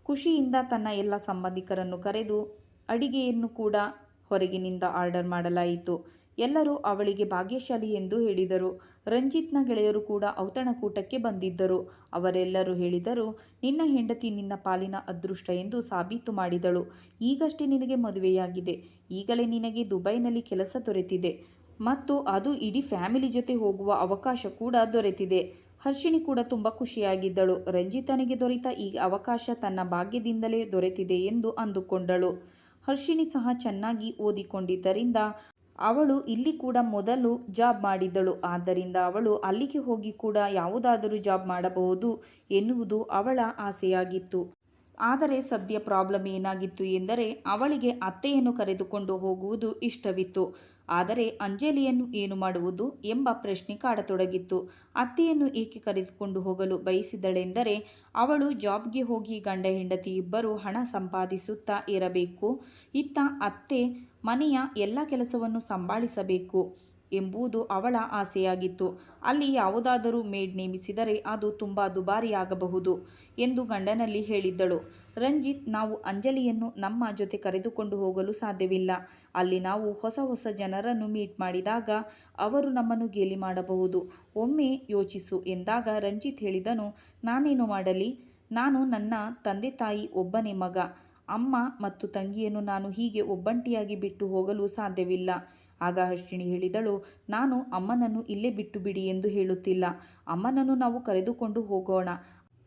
ಖುಷಿಯಿಂದ ತನ್ನ ಎಲ್ಲ ಸಂಬಂಧಿಕರನ್ನು ಕರೆದು ಅಡಿಗೆಯನ್ನು ಕೂಡ ಹೊರಗಿನಿಂದ ಆರ್ಡರ್ ಮಾಡಲಾಯಿತು. ಎಲ್ಲರೂ ಅವಳಿಗೆ ಭಾಗ್ಯಶಾಲಿ ಎಂದು ಹೇಳಿದರು. ರಂಜಿತ್ನ ಗೆಳೆಯರು ಕೂಡ ಔತಣಕೂಟಕ್ಕೆ ಬಂದಿದ್ದರು. ಅವರೆಲ್ಲರೂ ಹೇಳಿದರು, ನಿನ್ನ ಹೆಂಡತಿ ನಿನ್ನ ಪಾಲಿನ ಅದೃಷ್ಟ ಎಂದು ಸಾಬೀತು ಮಾಡಿದಳು. ಈಗಷ್ಟೇ ನಿನಗೆ ಮದುವೆಯಾಗಿದೆ. ಈಗಲೇ ನಿನಗೆ ದುಬೈನಲ್ಲಿ ಕೆಲಸ ದೊರೆತಿದೆ. ಮತ್ತು ಅದು ಇಡೀ ಫ್ಯಾಮಿಲಿ ಜೊತೆ ಹೋಗುವ ಅವಕಾಶ ಕೂಡ ದೊರೆತಿದೆ. ಹರ್ಷಿಣಿ ಕೂಡ ತುಂಬ ಖುಷಿಯಾಗಿದ್ದಳು. ರಂಜಿತನಿಗೆ ದೊರೆತ ಈ ಅವಕಾಶ ತನ್ನ ಭಾಗ್ಯದಿಂದಲೇ ದೊರೆತಿದೆ ಎಂದು ಅಂದುಕೊಂಡಳು. ಹರ್ಷಿಣಿ ಸಹ ಚೆನ್ನಾಗಿ ಓದಿಕೊಂಡಿದ್ದರಿಂದ ಅವಳು ಇಲ್ಲಿ ಕೂಡ ಮೊದಲು ಜಾಬ್ ಮಾಡಿದ್ದಳು. ಆದ್ದರಿಂದ ಅವಳು ಅಲ್ಲಿಗೆ ಹೋಗಿ ಕೂಡ ಯಾವುದಾದರೂ ಜಾಬ್ ಮಾಡಬಹುದು ಎನ್ನುವುದು ಅವಳ ಆಸೆಯಾಗಿತ್ತು. ಆದರೆ ಸದ್ಯ ಪ್ರಾಬ್ಲಮ್ ಏನಾಗಿತ್ತು ಎಂದರೆ ಅವಳಿಗೆ ಅತ್ತೆಯನ್ನು ಕರೆದುಕೊಂಡು ಹೋಗುವುದು ಇಷ್ಟವಿತ್ತು. ಆದರೆ ಅಂಜಲಿಯನ್ನು ಏನು ಮಾಡುವುದು ಎಂಬ ಪ್ರಶ್ನೆ ಕಾಡತೊಡಗಿತ್ತು. ಅತ್ತೆಯನ್ನು ಏಕೆ ಕರೆದುಕೊಂಡು ಹೋಗಲು ಬಯಸಿದಳೆಂದರೆ, ಅವಳು ಜಾಬ್ಗೆ ಹೋಗಿ ಗಂಡ ಹೆಂಡತಿ ಇಬ್ಬರು ಹಣ ಸಂಪಾದಿಸುತ್ತಾ ಇರಬೇಕು. ಇತ್ತ ಅತ್ತೆ ಮನೆಯ ಎಲ್ಲ ಕೆಲಸವನ್ನು ಸಂಭಾಳಿಸಬೇಕು. ಎಂಬುದು ಅವಳ ಆಸೆಯಾಗಿತ್ತು. ಅಲ್ಲಿ ಯಾವುದಾದರೂ ಮೇಡ್ ನೇಮಿಸಿದರೆ ಅದು ತುಂಬ ದುಬಾರಿಯಾಗಬಹುದು ಎಂದು ಗಂಡನಲ್ಲಿ ಹೇಳಿದ್ದಳು. ರಂಜಿತ್, ನಾವು ಅಂಜಲಿಯನ್ನು ನಮ್ಮ ಜೊತೆ ಕರೆದುಕೊಂಡು ಹೋಗಲು ಸಾಧ್ಯವಿಲ್ಲ. ಅಲ್ಲಿ ನಾವು ಹೊಸ ಹೊಸ ಜನರನ್ನು ಮೀಟ್ ಮಾಡಿದಾಗ ಅವರು ನಮ್ಮನ್ನು ಗೇಲಿ ಮಾಡಬಹುದು. ಒಮ್ಮೆ ಯೋಚಿಸು ಎಂದಾಗ ರಂಜಿತ್ ಹೇಳಿದನು, ನಾನೇನು ಮಾಡಲಿ? ನಾನು ನನ್ನ ತಂದೆ ತಾಯಿ ಒಬ್ಬನೇ ಮಗ. ಅಮ್ಮ ಮತ್ತು ತಂಗಿಯನ್ನು ನಾನು ಹೀಗೆ ಒಬ್ಬಂಟಿಯಾಗಿ ಬಿಟ್ಟು ಹೋಗಲು ಸಾಧ್ಯವಿಲ್ಲ. ಆಗ ಹರ್ಷಿಣಿ ಹೇಳಿದಳು, ನಾನು ಅಮ್ಮನನ್ನು ಇಲ್ಲೇ ಬಿಟ್ಟು ಬಿಡಿ ಎಂದು ಹೇಳುತ್ತಿಲ್ಲ. ಅಮ್ಮನನ್ನು ನಾವು ಕರೆದುಕೊಂಡು ಹೋಗೋಣ.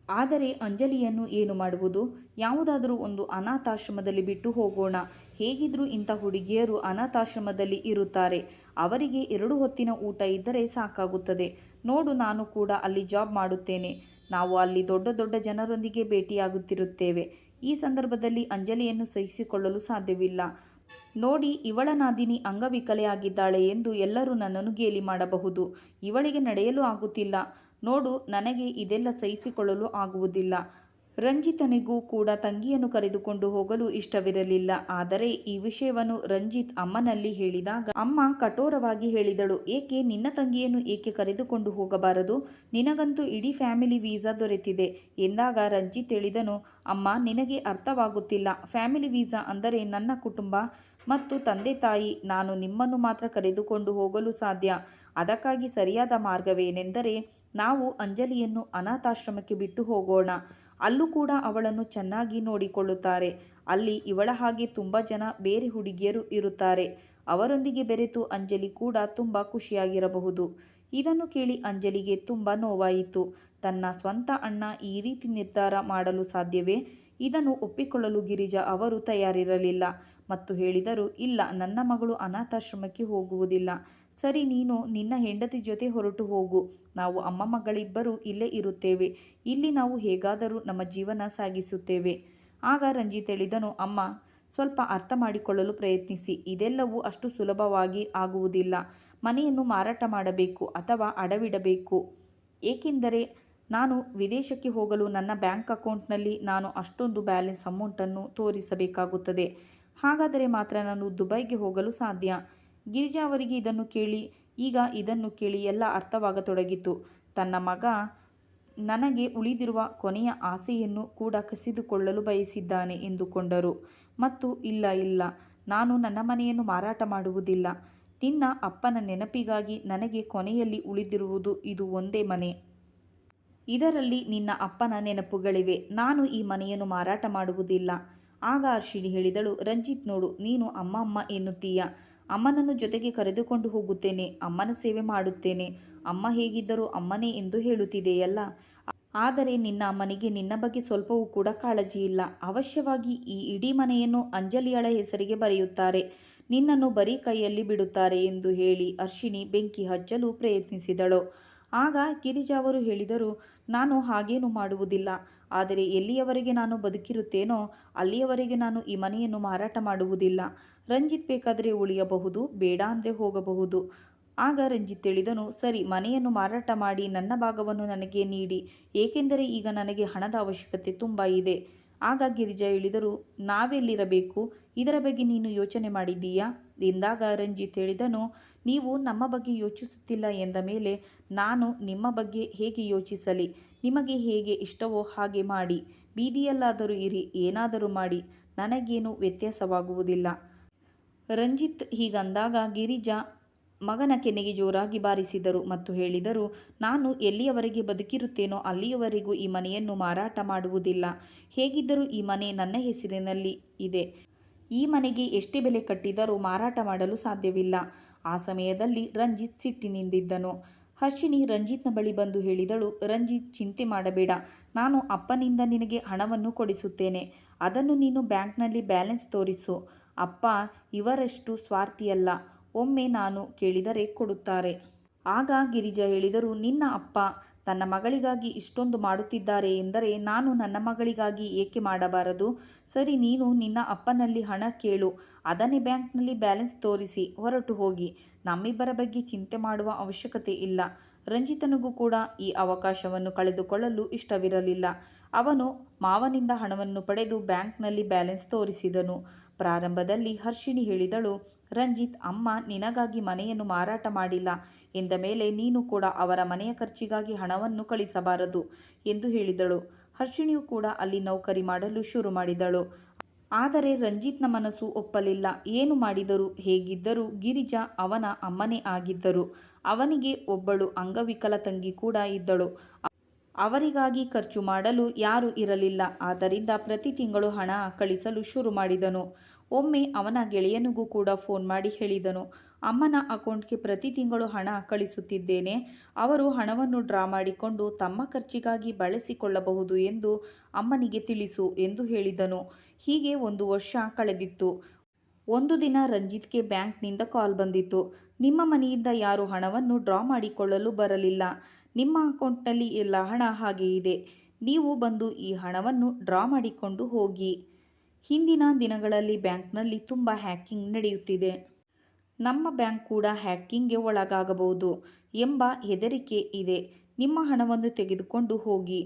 ಆದರೆ ಅಂಜಲಿಯನ್ನು ಏನು ಮಾಡುವುದು? ಯಾವುದಾದರೂ ಒಂದು ಅನಾಥಾಶ್ರಮದಲ್ಲಿ ಬಿಟ್ಟು ಹೋಗೋಣ. ಹೇಗಿದ್ರೂ ಇಂಥ ಹುಡುಗಿಯರು ಅನಾಥಾಶ್ರಮದಲ್ಲಿ ಇರುತ್ತಾರೆ. ಅವರಿಗೆ ಎರಡು ಹೊತ್ತಿನ ಊಟ ಇದ್ದರೆ ಸಾಕಾಗುತ್ತದೆ. ನೋಡು, ನಾನು ಕೂಡ ಅಲ್ಲಿ ಜಾಬ್ ಮಾಡುತ್ತೇನೆ. ನಾವು ಅಲ್ಲಿ ದೊಡ್ಡ ದೊಡ್ಡ ಜನರೊಂದಿಗೆ ಭೇಟಿಯಾಗುತ್ತಿರುತ್ತೇವೆ. ಈ ಸಂದರ್ಭದಲ್ಲಿ ಅಂಜಲಿಯನ್ನು ಸಹಿಸಿಕೊಳ್ಳಲು ಸಾಧ್ಯವಿಲ್ಲ. ನೋಡಿ ಇವಳ ನಾದಿನಿ ಅಂಗವಿಕಲೆಯಾಗಿದ್ದಾಳೆ ಎಂದು ಎಲ್ಲರೂ ನನ್ನನ್ನು ಗೇಲಿ ಮಾಡಬಹುದು. ಇವಳಿಗೆ ನಡೆಯಲು ಆಗುತ್ತಿಲ್ಲ. ನೋಡು, ನನಗೆ ಇದೆಲ್ಲ ಸಹಿಸಿಕೊಳ್ಳಲು ಆಗುವುದಿಲ್ಲ. ರಂಜಿತನಿಗೂ ಕೂಡ ತಂಗಿಯನ್ನು ಕರೆದುಕೊಂಡು ಹೋಗಲು ಇಷ್ಟವಿರಲಿಲ್ಲ. ಆದರೆ ಈ ವಿಷಯವನ್ನು ರಂಜಿತ್ ಅಮ್ಮನಲ್ಲಿ ಹೇಳಿದಾಗ ಅಮ್ಮ ಕಠೋರವಾಗಿ ಹೇಳಿದಳು. ಏಕೆ, ನಿನ್ನ ತಂಗಿಯನ್ನು ಏಕೆ ಕರೆದುಕೊಂಡು ಹೋಗಬಾರದು? ನಿನಗಂತೂ ಇಡೀ ಫ್ಯಾಮಿಲಿ ವೀಸಾ ದೊರೆತಿದೆ. ಎಂದಾಗ ರಂಜಿತ್ ಹೇಳಿದನು, ಅಮ್ಮ, ನಿನಗೆ ಅರ್ಥವಾಗುತ್ತಿಲ್ಲ. ಫ್ಯಾಮಿಲಿ ವೀಸಾ ಅಂದರೆ ನನ್ನ ಕುಟುಂಬ. ಮತ್ತು ತಂದೆ ತಾಯಿ, ನಾನು ನಿಮ್ಮನ್ನು ಮಾತ್ರ ಕರೆದುಕೊಂಡು ಹೋಗಲು ಸಾಧ್ಯ. ಅದಕ್ಕಾಗಿ ಸರಿಯಾದ ಮಾರ್ಗವೇನೆಂದರೆ, ನಾವು ಅಂಜಲಿಯನ್ನು ಅನಾಥಾಶ್ರಮಕ್ಕೆ ಬಿಟ್ಟು ಹೋಗೋಣ. ಅಲ್ಲೂ ಕೂಡ ಅವಳನ್ನು ಚೆನ್ನಾಗಿ ನೋಡಿಕೊಳ್ಳುತ್ತಾರೆ. ಅಲ್ಲಿ ಇವಳ ಹಾಗೆ ತುಂಬ ಜನ ಬೇರೆ ಹುಡುಗಿಯರು ಇರುತ್ತಾರೆ. ಅವರೊಂದಿಗೆ ಬೆರೆತು ಅಂಜಲಿ ಕೂಡ ತುಂಬ ಖುಷಿಯಾಗಿರಬಹುದು. ಇದನ್ನು ಕೇಳಿ ಅಂಜಲಿಗೆ ತುಂಬ ನೋವಾಯಿತು. ತನ್ನ ಸ್ವಂತ ಅಣ್ಣ ಈ ರೀತಿ ನಿರ್ಧಾರ ಮಾಡಲು ಸಾಧ್ಯವೇ? ಇದನ್ನು ಒಪ್ಪಿಕೊಳ್ಳಲು ಗಿರಿಜಾ ಅವರು ತಯಾರಿರಲಿಲ್ಲ. ಮತ್ತು ಹೇಳಿದರು, ಇಲ್ಲ, ನನ್ನ ಮಗಳು ಅನಾಥಾಶ್ರಮಕ್ಕೆ ಹೋಗುವುದಿಲ್ಲ. ಸರಿ, ನೀನು ನಿನ್ನ ಹೆಂಡತಿ ಜೊತೆ ಹೊರಟು ಹೋಗು. ನಾವು ಅಮ್ಮ ಮಗಳಿಬ್ಬರು ಇಲ್ಲೇ ಇರುತ್ತೇವೆ. ಇಲ್ಲಿ ನಾವು ಹೇಗಾದರೂ ನಮ್ಮ ಜೀವನ ಸಾಗಿಸುತ್ತೇವೆ. ಆಗ ರಂಜಿತ್ ಹೇಳಿದನು ಅಮ್ಮ, ಸ್ವಲ್ಪ ಅರ್ಥ ಮಾಡಿಕೊಳ್ಳಲು ಪ್ರಯತ್ನಿಸಿ. ಇದೆಲ್ಲವೂ ಅಷ್ಟು ಸುಲಭವಾಗಿ ಆಗುವುದಿಲ್ಲ. ಮನೆಯನ್ನು ಮಾರಾಟ ಮಾಡಬೇಕು ಅಥವಾ ಅಡವಿಡಬೇಕು. ಏಕೆಂದರೆ ನಾನು ವಿದೇಶಕ್ಕೆ ಹೋಗಲು ನನ್ನ ಬ್ಯಾಂಕ್ ಅಕೌಂಟ್ನಲ್ಲಿ ನಾನು ಅಷ್ಟೊಂದು ಬ್ಯಾಲೆನ್ಸ್ ಅಮೌಂಟನ್ನು ತೋರಿಸಬೇಕಾಗುತ್ತದೆ. ಹಾಗಾದರೆ ಮಾತ್ರ ನಾನು ದುಬೈಗೆ ಹೋಗಲು ಸಾಧ್ಯ? ಗಿರಿಜಾ ಅವರಿಗೆ ಇದನ್ನು ಕೇಳಿ, ಈಗ ಇದನ್ನು ಕೇಳಿ ಎಲ್ಲ ಅರ್ಥವಾಗತೊಡಗಿತು. ತನ್ನ ಮಗ ನನಗೆ ಉಳಿದಿರುವ ಕೊನೆಯ ಆಸೆಯನ್ನು ಕೂಡ ಕಸಿದುಕೊಳ್ಳಲು ಬಯಸಿದ್ದಾನೆ ಎಂದುಕೊಂಡರು. ಮತ್ತು ಇಲ್ಲ ಇಲ್ಲ, ನಾನು ನನ್ನ ಮನೆಯನ್ನು ಮಾರಾಟ ಮಾಡುವುದಿಲ್ಲ. ನಿನ್ನ ಅಪ್ಪನ ನೆನಪಿಗಾಗಿ ನನಗೆ ಕೊನೆಯಲ್ಲಿ ಉಳಿದಿರುವುದು ಇದು ಒಂದೇ ಮನೆ. ಇದರಲ್ಲಿ ನಿನ್ನ ಅಪ್ಪನ ನೆನಪುಗಳಿವೆ. ನಾನು ಈ ಮನೆಯನ್ನು ಮಾರಾಟ ಮಾಡುವುದಿಲ್ಲ. ಆಗ ಅರ್ಷಿಣಿ ಹೇಳಿದಳು, ರಂಜಿತ್ ನೋಡು, ನೀನು ಅಮ್ಮ ಅಮ್ಮ ಎನ್ನುತ್ತೀಯ. ಅಮ್ಮನನ್ನು ಜೊತೆಗೆ ಕರೆದುಕೊಂಡು ಹೋಗುತ್ತೇನೆ, ಅಮ್ಮನ ಸೇವೆ ಮಾಡುತ್ತೇನೆ. ಅಮ್ಮ ಹೇಗಿದ್ದರೂ ಅಮ್ಮನೇ ಎಂದು ಹೇಳುತ್ತಿದೆಯಲ್ಲ. ಆದರೆ ನಿನ್ನ ಅಮ್ಮನಿಗೆ ನಿನ್ನ ಬಗ್ಗೆ ಸ್ವಲ್ಪವೂ ಕೂಡ ಕಾಳಜಿ ಇಲ್ಲ. ಅವಶ್ಯವಾಗಿ ಈ ಇಡೀ ಮನೆಯನ್ನು ಅಂಜಲಿಯಳ ಹೆಸರಿಗೆ ಬರೆಯುತ್ತಾರೆ. ನಿನ್ನನ್ನು ಬರೀ ಕೈಯಲ್ಲಿ ಬಿಡುತ್ತಾರೆ ಎಂದು ಹೇಳಿ ಅರ್ಷಿಣಿ ಬೆಂಕಿ ಹಚ್ಚಲು ಪ್ರಯತ್ನಿಸಿದಳು. ಆಗ ಗಿರಿಜಾ ಅವರು ಹೇಳಿದರು, ನಾನು ಹಾಗೇನು ಮಾಡುವುದಿಲ್ಲ. ಆದರೆ ಎಲ್ಲಿಯವರೆಗೆ ನಾನು ಬದುಕಿರುತ್ತೇನೋ ಅಲ್ಲಿಯವರೆಗೆ ನಾನು ಈ ಮನೆಯನ್ನು ಮಾರಾಟ ಮಾಡುವುದಿಲ್ಲ. ರಂಜಿತ್ ಬೇಕಾದರೆ ಉಳಿಯಬಹುದು, ಬೇಡ ಅಂದರೆ ಹೋಗಬಹುದು. ಆಗ ರಂಜಿತ್ ಹೇಳಿದನು ಸರಿ, ಮನೆಯನ್ನು ಮಾರಾಟ ಮಾಡಿ ನನ್ನ ಭಾಗವನ್ನು ನನಗೆ ನೀಡಿ. ಏಕೆಂದರೆ ಈಗ ನನಗೆ ಹಣದ ಅವಶ್ಯಕತೆ ತುಂಬ ಇದೆ. ಆಗ ಗಿರಿಜಾ ಹೇಳಿದರು, ನಾವೆಲ್ಲಿರಬೇಕು? ಇದರ ಬಗ್ಗೆ ನೀನು ಯೋಚನೆ ಮಾಡಿದ್ದೀಯಾ? ಎಂದಾಗ ರಂಜಿತ್ ಹೇಳಿದನು, ನೀವು ನಮ್ಮ ಬಗ್ಗೆ ಯೋಚಿಸುತ್ತಿಲ್ಲ ಎಂದ ಮೇಲೆ ನಾನು ನಿಮ್ಮ ಬಗ್ಗೆ ಹೇಗೆ ಯೋಚಿಸಲಿ? ನಿಮಗೆ ಹೇಗೆ ಇಷ್ಟವೋ ಹಾಗೆ ಮಾಡಿ. ಬೀದಿಯಲ್ಲಾದರೂ ಇರಿ, ಏನಾದರೂ ಮಾಡಿ. ನನಗೇನು ವ್ಯತ್ಯಾಸವಾಗುವುದಿಲ್ಲ. ರಂಜಿತ್ ಹೀಗಂದಾಗ, ಗಿರಿಜಾ ಮಗನ ಕೆನೆಗೆ ಜೋರಾಗಿ ಬಾರಿಸಿದರು ಮತ್ತು ಹೇಳಿದರು, ನಾನು ಎಲ್ಲಿಯವರೆಗೆ ಬದುಕಿರುತ್ತೇನೋ ಅಲ್ಲಿಯವರೆಗೂ ಈ ಮನೆಯನ್ನು ಮಾರಾಟ ಮಾಡುವುದಿಲ್ಲ. ಹೇಗಿದ್ದರೂ ಈ ಮನೆ ನನ್ನ ಹೆಸರಿನಲ್ಲಿ ಇದೆ. ಈ ಮನೆಗೆ ಎಷ್ಟೇ ಬೆಲೆ ಕಟ್ಟಿದರೂ ಮಾರಾಟ ಮಾಡಲು ಸಾಧ್ಯವಿಲ್ಲ. ಆ ಸಮಯದಲ್ಲಿ ರಂಜಿತ್ ಸಿಟ್ಟಿನಿಂದಿದ್ದನು ಹರ್ಷಿಣಿ ರಂಜಿತ್ನ ಬಳಿ ಬಂದು ಹೇಳಿದಳು, ರಂಜಿತ್, ಚಿಂತೆ ಮಾಡಬೇಡ. ನಾನು ಅಪ್ಪನಿಂದ ನಿನಗೆ ಹಣವನ್ನು ಕೊಡಿಸುತ್ತೇನೆ. ಅದನ್ನು ನೀನು ಬ್ಯಾಂಕ್ನಲ್ಲಿ ಬ್ಯಾಲೆನ್ಸ್ ತೋರಿಸು. ಅಪ್ಪ ಇವರಷ್ಟು ಸ್ವಾರ್ಥಿಯಲ್ಲ. ಒಮ್ಮೆ ನಾನು ಕೇಳಿದರೆ ಕೊಡುತ್ತಾರೆ. ಆಗ ಗಿರಿಜಾ ಹೇಳಿದರು, ನಿನ್ನ ಅಪ್ಪ ತನ್ನ ಮಗಳಿಗಾಗಿ ಇಷ್ಟೊಂದು ಮಾಡುತ್ತಿದ್ದಾರೆ ಎಂದರೆ ನಾನು ನನ್ನ ಮಗಳಿಗಾಗಿ ಏಕೆ ಮಾಡಬಾರದು? ಸರಿ, ನೀನು ನಿನ್ನ ಅಪ್ಪನಲ್ಲಿ ಹಣ ಕೇಳು, ಅದನ್ನೇ ಬ್ಯಾಂಕ್ನಲ್ಲಿ ಬ್ಯಾಲೆನ್ಸ್ ತೋರಿಸಿ, ಹೊರಟು ಹೋಗಿ. ನಮ್ಮಿಬ್ಬರ ಬಗ್ಗೆ ಚಿಂತೆ ಮಾಡುವ ಅವಶ್ಯಕತೆ ಇಲ್ಲ. ರಂಜಿತನಿಗೂ ಕೂಡ ಈ ಅವಕಾಶವನ್ನು ಕಳೆದುಕೊಳ್ಳಲು ಇಷ್ಟವಿರಲಿಲ್ಲ. ಅವನು ಮಾವನಿಂದ ಹಣವನ್ನು ಪಡೆದು ಬ್ಯಾಂಕ್ನಲ್ಲಿ ಬ್ಯಾಲೆನ್ಸ್ ತೋರಿಸಿದನು. ಪ್ರಾರಂಭದಲ್ಲಿ ಹರ್ಷಿಣಿ ಹೇಳಿದಳು ರಂಜಿತ್, ಅಮ್ಮ, ನಿನಗಾಗಿ ಮನೆಯನ್ನು ಮಾರಾಟ ಮಾಡಿಲ್ಲ. ಎಂದ ಮೇಲೆ ನೀನು ಕೂಡ ಅವರ ಮನೆಯ ಖರ್ಚಿಗಾಗಿ ಹಣವನ್ನು ಕಳಿಸಬಾರದು ಎಂದು ಹೇಳಿದಳು. ಹರ್ಷಿಣಿಯು ಕೂಡ ಅಲ್ಲಿ ನೌಕರಿ ಮಾಡಲು ಶುರು ಮಾಡಿದಳು. ಆದರೆ ರಂಜಿತ್ನ ಮನಸ್ಸು ಒಪ್ಪಲಿಲ್ಲ. ಏನು ಮಾಡಿದರೂ ಹೇಗಿದ್ದರೂ ಗಿರಿಜಾ ಅವನ ಅಮ್ಮನೇ ಆಗಿದ್ದರು. ಅವನಿಗೆ ಒಬ್ಬಳು ಅಂಗವಿಕಲ ತಂಗಿ ಕೂಡ ಇದ್ದಳು. ಅವರಿಗಾಗಿ ಖರ್ಚು ಮಾಡಲು ಯಾರೂ ಇರಲಿಲ್ಲ. ಆದ್ದರಿಂದ ಪ್ರತಿ ತಿಂಗಳು ಹಣ ಕಳಿಸಲು ಶುರು ಮಾಡಿದನು. ಒಮ್ಮೆ ಅವನ ಗೆಳೆಯನಿಗೂ ಕೂಡ ಫೋನ್ ಮಾಡಿ ಹೇಳಿದನು. ಅಮ್ಮನ ಅಕೌಂಟ್ಗೆ ಪ್ರತಿ ತಿಂಗಳು ಹಣ ಕಳಿಸುತ್ತಿದ್ದೇನೆ. ಅವರು ಹಣವನ್ನು ಡ್ರಾ ಮಾಡಿಕೊಂಡು ತಮ್ಮ ಖರ್ಚಿಗಾಗಿ ಬಳಸಿಕೊಳ್ಳಬಹುದು ಎಂದು ಅಮ್ಮನಿಗೆ ತಿಳಿಸು ಎಂದು ಹೇಳಿದನು. ಹೀಗೆ ಒಂದು ವರ್ಷ ಕಳೆದಿತ್ತು. ಒಂದು ದಿನ ರಂಜಿತ್ಗೆ ಬ್ಯಾಂಕ್ನಿಂದ ಕಾಲ್ ಬಂದಿತ್ತು. ನಿಮ್ಮ ಮನೆಯಿಂದ ಯಾರು ಹಣವನ್ನು ಡ್ರಾ ಮಾಡಿಕೊಳ್ಳಲು ಬರಲಿಲ್ಲ. ನಿಮ್ಮ ಅಕೌಂಟ್ನಲ್ಲಿ ಎಲ್ಲ ಹಣ ಹಾಗೆ ಇದೆ. ನೀವು ಬಂದು ಈ ಹಣವನ್ನು ಡ್ರಾ ಮಾಡಿಕೊಂಡು ಹೋಗಿ. ಹಿಂದಿನ ದಿನಗಳಲ್ಲಿ ಬ್ಯಾಂಕ್ನಲ್ಲಿ ತುಂಬ ಹ್ಯಾಕಿಂಗ್ ನಡೆಯುತ್ತಿದೆ. ನಮ್ಮ ಬ್ಯಾಂಕ್ ಕೂಡ ಹ್ಯಾಕಿಂಗ್ಗೆ ಒಳಗಾಗಬಹುದು ಎಂಬ ಹೆದರಿಕೆ ಇದೆ. ನಿಮ್ಮ ಹಣವನ್ನು ತೆಗೆದುಕೊಂಡು ಹೋಗಿ.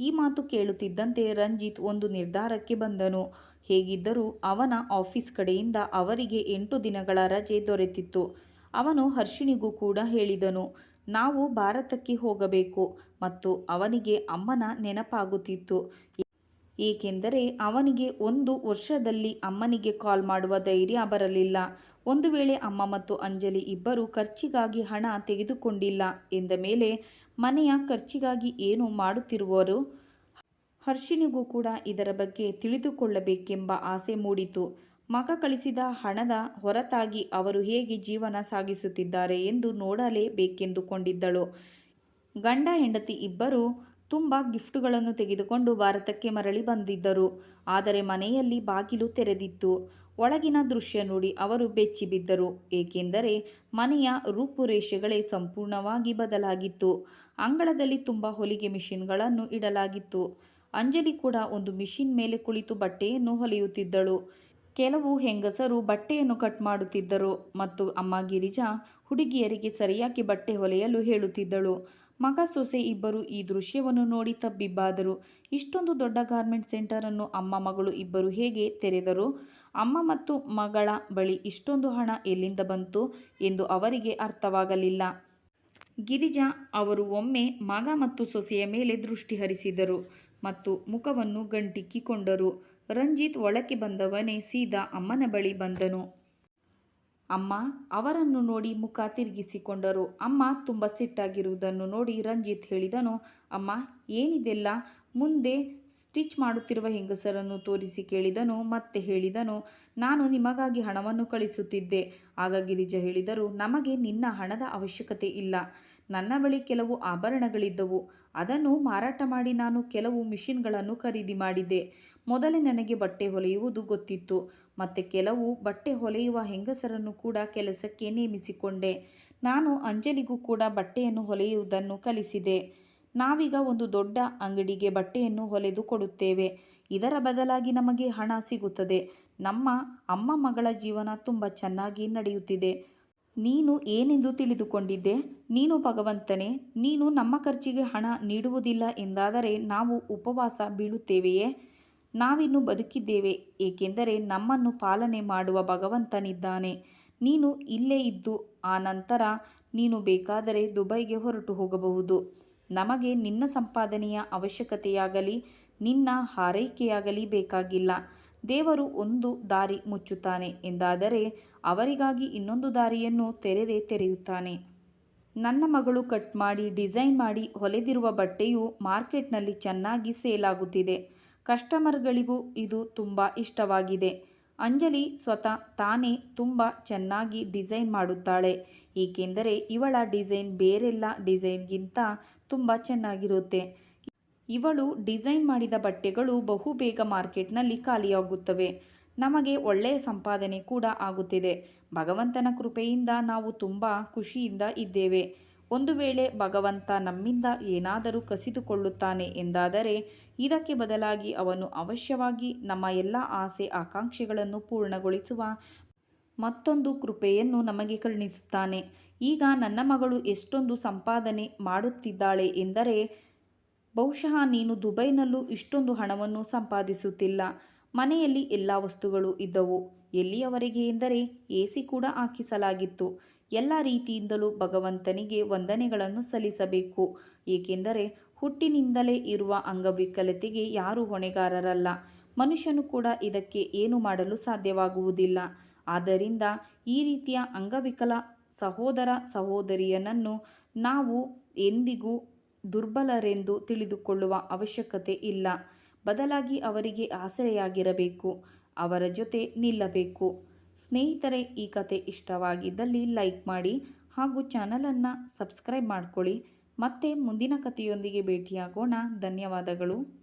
ಈ ಮಾತು ಕೇಳುತ್ತಿದ್ದಂತೆ ರಂಜಿತ್ ಒಂದು ನಿರ್ಧಾರಕ್ಕೆ ಬಂದನು. ಹೇಗಿದ್ದರೂ ಅವನ ಆಫೀಸ್ ಕಡೆಯಿಂದ ಅವರಿಗೆ ಎಂಟು ದಿನಗಳ ರಜೆ ದೊರೆತಿತ್ತು. ಅವನು ಹರ್ಷಿಣಿಗೂ ಕೂಡ ಹೇಳಿದನು, ನಾವು ಭಾರತಕ್ಕೆ ಹೋಗಬೇಕು ಮತ್ತು ಅವನಿಗೆ ಅಮ್ಮನ ನೆನಪಾಗುತ್ತಿತ್ತು. ಏಕೆಂದರೆ ಅವನಿಗೆ ಒಂದು ವರ್ಷದಲ್ಲಿ ಅಮ್ಮನಿಗೆ ಕಾಲ್ ಮಾಡುವ ಧೈರ್ಯ ಬರಲಿಲ್ಲ. ಒಂದು ವೇಳೆ ಅಮ್ಮ ಮತ್ತು ಅಂಜಲಿ ಇಬ್ಬರು ಖರ್ಚಿಗಾಗಿ ಹಣ ತೆಗೆದುಕೊಂಡಿಲ್ಲ ಎಂದ ಮೇಲೆ, ಮನೆಯ ಖರ್ಚಿಗಾಗಿ ಏನು ಮಾಡುತ್ತಿರುವರು ಹರ್ಷಿನಿಗೂ ಕೂಡ ಇದರ ಬಗ್ಗೆ ತಿಳಿದುಕೊಳ್ಳಬೇಕೆಂಬ ಆಸೆ ಮೂಡಿತು. ಮಗ ಕಳಿಸಿದ ಹಣದ ಹೊರತಾಗಿ ಅವರು ಹೇಗೆ ಜೀವನ ಸಾಗಿಸುತ್ತಿದ್ದಾರೆ ಎಂದು ನೋಡಲೇಬೇಕೆಂದುಕೊಂಡಿದ್ದಳು. ಗಂಡ, ಹೆಂಡತಿ ಇಬ್ಬರು ತುಂಬ ಗಿಫ್ಟುಗಳನ್ನು ತೆಗೆದುಕೊಂಡು ಭಾರತಕ್ಕೆ ಮರಳಿ ಬಂದಿದ್ದರು. ಆದರೆ ಮನೆಯಲ್ಲಿ ಬಾಗಿಲು ತೆರೆದಿತ್ತು. ಒಳಗಿನ ದೃಶ್ಯ ನೋಡಿ ಅವರು ಬೆಚ್ಚಿಬಿದ್ದರು ಏಕೆಂದರೆ ಮನೆಯ ರೂಪುರೇಷೆಗಳೇ ಸಂಪೂರ್ಣವಾಗಿ ಬದಲಾಗಿತ್ತು. ಅಂಗಳದಲ್ಲಿ ತುಂಬ ಹೊಲಿಗೆ ಮಿಷಿನ್ಗಳನ್ನು ಇಡಲಾಗಿತ್ತು. ಅಂಜಲಿ ಕೂಡ ಒಂದು ಮಿಷಿನ್ ಮೇಲೆ ಕುಳಿತು ಬಟ್ಟೆಯನ್ನು ಹೊಲಿಯುತ್ತಿದ್ದಳು. ಕೆಲವು ಹೆಂಗಸರು ಬಟ್ಟೆಯನ್ನು ಕಟ್ ಮಾಡುತ್ತಿದ್ದರು ಮತ್ತು ಅಮ್ಮ ಗಿರಿಜಾ ಹುಡುಗಿಯರಿಗೆ ಸರಿಯಾಗಿ ಬಟ್ಟೆ ಹೊಲೆಯಲು ಹೇಳುತ್ತಿದ್ದಳು. ಮಗ ಸೊಸೆ ಇಬ್ಬರು ಈ ದೃಶ್ಯವನ್ನು ನೋಡಿ ತಬ್ಬಿಬ್ಬಾದರು. ಇಷ್ಟೊಂದು ದೊಡ್ಡ ಗಾರ್ಮೆಂಟ್ ಸೆಂಟರನ್ನು ಅಮ್ಮ ಮಗಳು ಇಬ್ಬರು ಹೇಗೆ ತೆರೆದರು? ಅಮ್ಮ ಮತ್ತು ಮಗಳ ಬಳಿ ಇಷ್ಟೊಂದು ಹಣ ಎಲ್ಲಿಂದ ಬಂತು ಎಂದು ಅವರಿಗೆ ಅರ್ಥವಾಗಲಿಲ್ಲ. ಗಿರಿಜಾ ಅವರು ಒಮ್ಮೆ ಮಗ ಮತ್ತು ಸೊಸೆಯ ಮೇಲೆ ದೃಷ್ಟಿ ಹರಿಸಿದರು ಮತ್ತು ಮುಖವನ್ನು ಗಂಟಿಕ್ಕಿಕೊಂಡರು. ರಂಜಿತ್ ಒಳಕ್ಕೆ ಬಂದವನೇ ಸೀದಾ ಅಮ್ಮನ ಬಳಿ ಬಂದನು. ಅಮ್ಮ, ಅವರನ್ನು ನೋಡಿ ಮುಖ ತಿರುಗಿಸಿಕೊಂಡರು. ಅಮ್ಮ ತುಂಬ ಸಿಟ್ಟಾಗಿರುವುದನ್ನು ನೋಡಿ ರಂಜಿತ್ ಹೇಳಿದನು, ಅಮ್ಮ, ಏನಿದೆಲ್ಲ? ಮುಂದೆ ಸ್ಟಿಚ್ ಮಾಡುತ್ತಿರುವ ಹೆಂಗಸರನ್ನು ತೋರಿಸಿ ಕೇಳಿದನು, ಮತ್ತೆ ಹೇಳಿದನು, ನಾನು ನಿಮಗಾಗಿ ಹಣವನ್ನು ಕಳಿಸುತ್ತಿದ್ದೆ. ಆಗ ಗಿರಿಜ ಹೇಳಿದರು ನಮಗೆ ನಿನ್ನ ಹಣದ ಅವಶ್ಯಕತೆ ಇಲ್ಲ. ನನ್ನ ಬಳಿ ಕೆಲವು ಆಭರಣಗಳಿದ್ದವು. ಅದನ್ನು ಮಾರಾಟ ಮಾಡಿ ನಾನು ಕೆಲವು ಮಿಷಿನ್ಗಳನ್ನು ಖರೀದಿ ಮಾಡಿದ್ದೆ. ಮೊದಲೇ ನನಗೆ ಬಟ್ಟೆ ಹೊಲೆಯುವುದು ಗೊತ್ತಿತ್ತು. ಮತ್ತು ಕೆಲವು ಬಟ್ಟೆ ಹೊಲೆಯುವ ಹೆಂಗಸರನ್ನು ಕೂಡ ಕೆಲಸಕ್ಕೆ ನೇಮಿಸಿಕೊಂಡೆ. ನಾನು ಅಂಜಲಿಗೂ ಕೂಡ ಬಟ್ಟೆಯನ್ನು ಹೊಲೆಯುವುದನ್ನು ಕಲಿಸಿದೆ. ನಾವೀಗ ಒಂದು ದೊಡ್ಡ ಅಂಗಡಿಗೆ ಬಟ್ಟೆಯನ್ನು ಹೊಲೆದು ಕೊಡುತ್ತೇವೆ. ಇದರ ಬದಲಾಗಿ ನಮಗೆ ಹಣ ಸಿಗುತ್ತದೆ. ನಮ್ಮ ಅಮ್ಮ ಮಗಳ ಜೀವನ ತುಂಬ ಚೆನ್ನಾಗಿ ನಡೆಯುತ್ತಿದೆ. ನೀನು ಏನೆಂದು ತಿಳಿದುಕೊಂಡಿದ್ದೆ? ನೀನು ಭಗವಂತನೇ, ನೀನು ನಮ್ಮ ಖರ್ಚಿಗೆ ಹಣ ನೀಡುವುದಿಲ್ಲ ಎಂದಾದರೆ ನಾವು ಉಪವಾಸ ಬೀಳುತ್ತೇವೆಯೇ? ನಾವಿನ್ನು ಬದುಕಿದ್ದೇವೆ, ಏಕೆಂದರೆ ನಮ್ಮನ್ನು ಪಾಲನೆ ಮಾಡುವ ಭಗವಂತನಿದ್ದಾನೆ. ನೀನು ಇಲ್ಲೇ ಇದ್ದು, ಆ ನಂತರ ನೀನು ಬೇಕಾದರೆ ದುಬೈಗೆ ಹೊರಟು ಹೋಗಬಹುದು. ನಮಗೆ ನಿನ್ನ ಸಂಪಾದನೆಯ ಅವಶ್ಯಕತೆಯಾಗಲಿ, ನಿನ್ನ ಹಾರೈಕೆಯಾಗಲಿ ಬೇಕಾಗಿಲ್ಲ. ದೇವರು ಒಂದು ದಾರಿ ಮುಚ್ಚುತ್ತಾನೆ ಎಂದಾದರೆ ಅವರಿಗಾಗಿ ಇನ್ನೊಂದು ದಾರಿಯನ್ನು ತೆರೆದೇ ತೆರೆಯುತ್ತಾನೆ. ನನ್ನ ಮಗಳು ಕಟ್ ಮಾಡಿ, ಡಿಸೈನ್ ಮಾಡಿ ಹೊಲೆದಿರುವ ಬಟ್ಟೆಯು ಮಾರ್ಕೆಟ್ನಲ್ಲಿ ಚೆನ್ನಾಗಿ ಸೇಲ್ ಆಗುತ್ತಿದೆ ಕಸ್ಟಮರ್ಗಳಿಗೂ ಇದು ತುಂಬ ಇಷ್ಟವಾಗಿದೆ. ಅಂಜಲಿ ಸ್ವತಃ ತಾನೇ ತುಂಬ ಚೆನ್ನಾಗಿ ಡಿಸೈನ್ ಮಾಡುತ್ತಾಳೆ. ಏಕೆಂದರೆ ಇವಳ ಡಿಸೈನ್ ಬೇರೆಲ್ಲ ಡಿಸೈನ್ಗಿಂತ ತುಂಬ ಚೆನ್ನಾಗಿರುತ್ತೆ. ಇವಳು ಡಿಸೈನ್ ಮಾಡಿದ ಬಟ್ಟೆಗಳು ಬಹುಬೇಗ ಮಾರ್ಕೆಟ್ನಲ್ಲಿ ಖಾಲಿಯಾಗುತ್ತವೆ. ನಮಗೆ ಒಳ್ಳೆಯ ಸಂಪಾದನೆ ಕೂಡ ಆಗುತ್ತಿದೆ. ಭಗವಂತನ ಕೃಪೆಯಿಂದ ನಾವು ತುಂಬ ಖುಷಿಯಿಂದ ಇದ್ದೇವೆ. ಒಂದು ವೇಳೆ ಭಗವಂತ ನಮ್ಮಿಂದ ಏನಾದರೂ ಕಸಿದುಕೊಳ್ಳುತ್ತಾನೆ ಎಂದಾದರೆ, ಇದಕ್ಕೆ ಬದಲಾಗಿ ಅವನು ಅವಶ್ಯವಾಗಿ ನಮ್ಮ ಎಲ್ಲ ಆಸೆ ಆಕಾಂಕ್ಷೆಗಳನ್ನು ಪೂರ್ಣಗೊಳಿಸುವ ಮತ್ತೊಂದು ಕೃಪೆಯನ್ನು ನಮಗೆ ಕರುಣಿಸುತ್ತಾನೆ. ಈಗ ನನ್ನ ಮಗಳು ಎಷ್ಟೊಂದು ಸಂಪಾದನೆ ಮಾಡುತ್ತಿದ್ದಾಳೆ ಎಂದರೆ ಬಹುಶಃ ನೀನು ದುಬೈನಲ್ಲೂ ಇಷ್ಟೊಂದು ಹಣವನ್ನು ಸಂಪಾದಿಸುತ್ತಿಲ್ಲ. ಮನೆಯಲ್ಲಿ ಎಲ್ಲ ವಸ್ತುಗಳು ಇದ್ದವು. ಎಲ್ಲಿಯವರೆಗೆ ಎಂದರೆ ಎ ಸಿ ಕೂಡ ಹಾಕಿಸಲಾಗಿತ್ತು. ಎಲ್ಲ ರೀತಿಯಿಂದಲೂ ಭಗವಂತನಿಗೆ ವಂದನೆಗಳನ್ನು ಸಲ್ಲಿಸಬೇಕು. ಏಕೆಂದರೆ ಹುಟ್ಟಿನಿಂದಲೇ ಇರುವ ಅಂಗವಿಕಲತೆಗೆ ಯಾರೂ ಹೊಣೆಗಾರರಲ್ಲ. ಮನುಷ್ಯನು ಕೂಡ ಇದಕ್ಕೆ ಏನು ಮಾಡಲು ಸಾಧ್ಯವಾಗುವುದಿಲ್ಲ. ಆದ್ದರಿಂದ ಈ ರೀತಿಯ ಅಂಗವಿಕಲ ಸಹೋದರ ಸಹೋದರಿಯನನ್ನು ನಾವು ಎಂದಿಗೂ ದುರ್ಬಲರೆಂದು ತಿಳಿದುಕೊಳ್ಳುವ ಅವಶ್ಯಕತೆ ಇಲ್ಲ. ಬದಲಾಗಿ ಅವರಿಗೆ ಆಸರೆಯಾಗಿರಬೇಕು, ಅವರ ಜೊತೆ ನಿಲ್ಲಬೇಕು. ಸ್ನೇಹಿತರೆ, ಈ ಕತೆ ಇಷ್ಟವಾಗಿದ್ದಲ್ಲಿ ಲೈಕ್ ಮಾಡಿ ಹಾಗೂ ಚಾನಲನ್ನು ಸಬ್ಸ್ಕ್ರೈಬ್ ಮಾಡ್ಕೊಳ್ಳಿ. ಮತ್ತೆ ಮುಂದಿನ ಕಥೆಯೊಂದಿಗೆ ಭೇಟಿಯಾಗೋಣ. ಧನ್ಯವಾದಗಳು.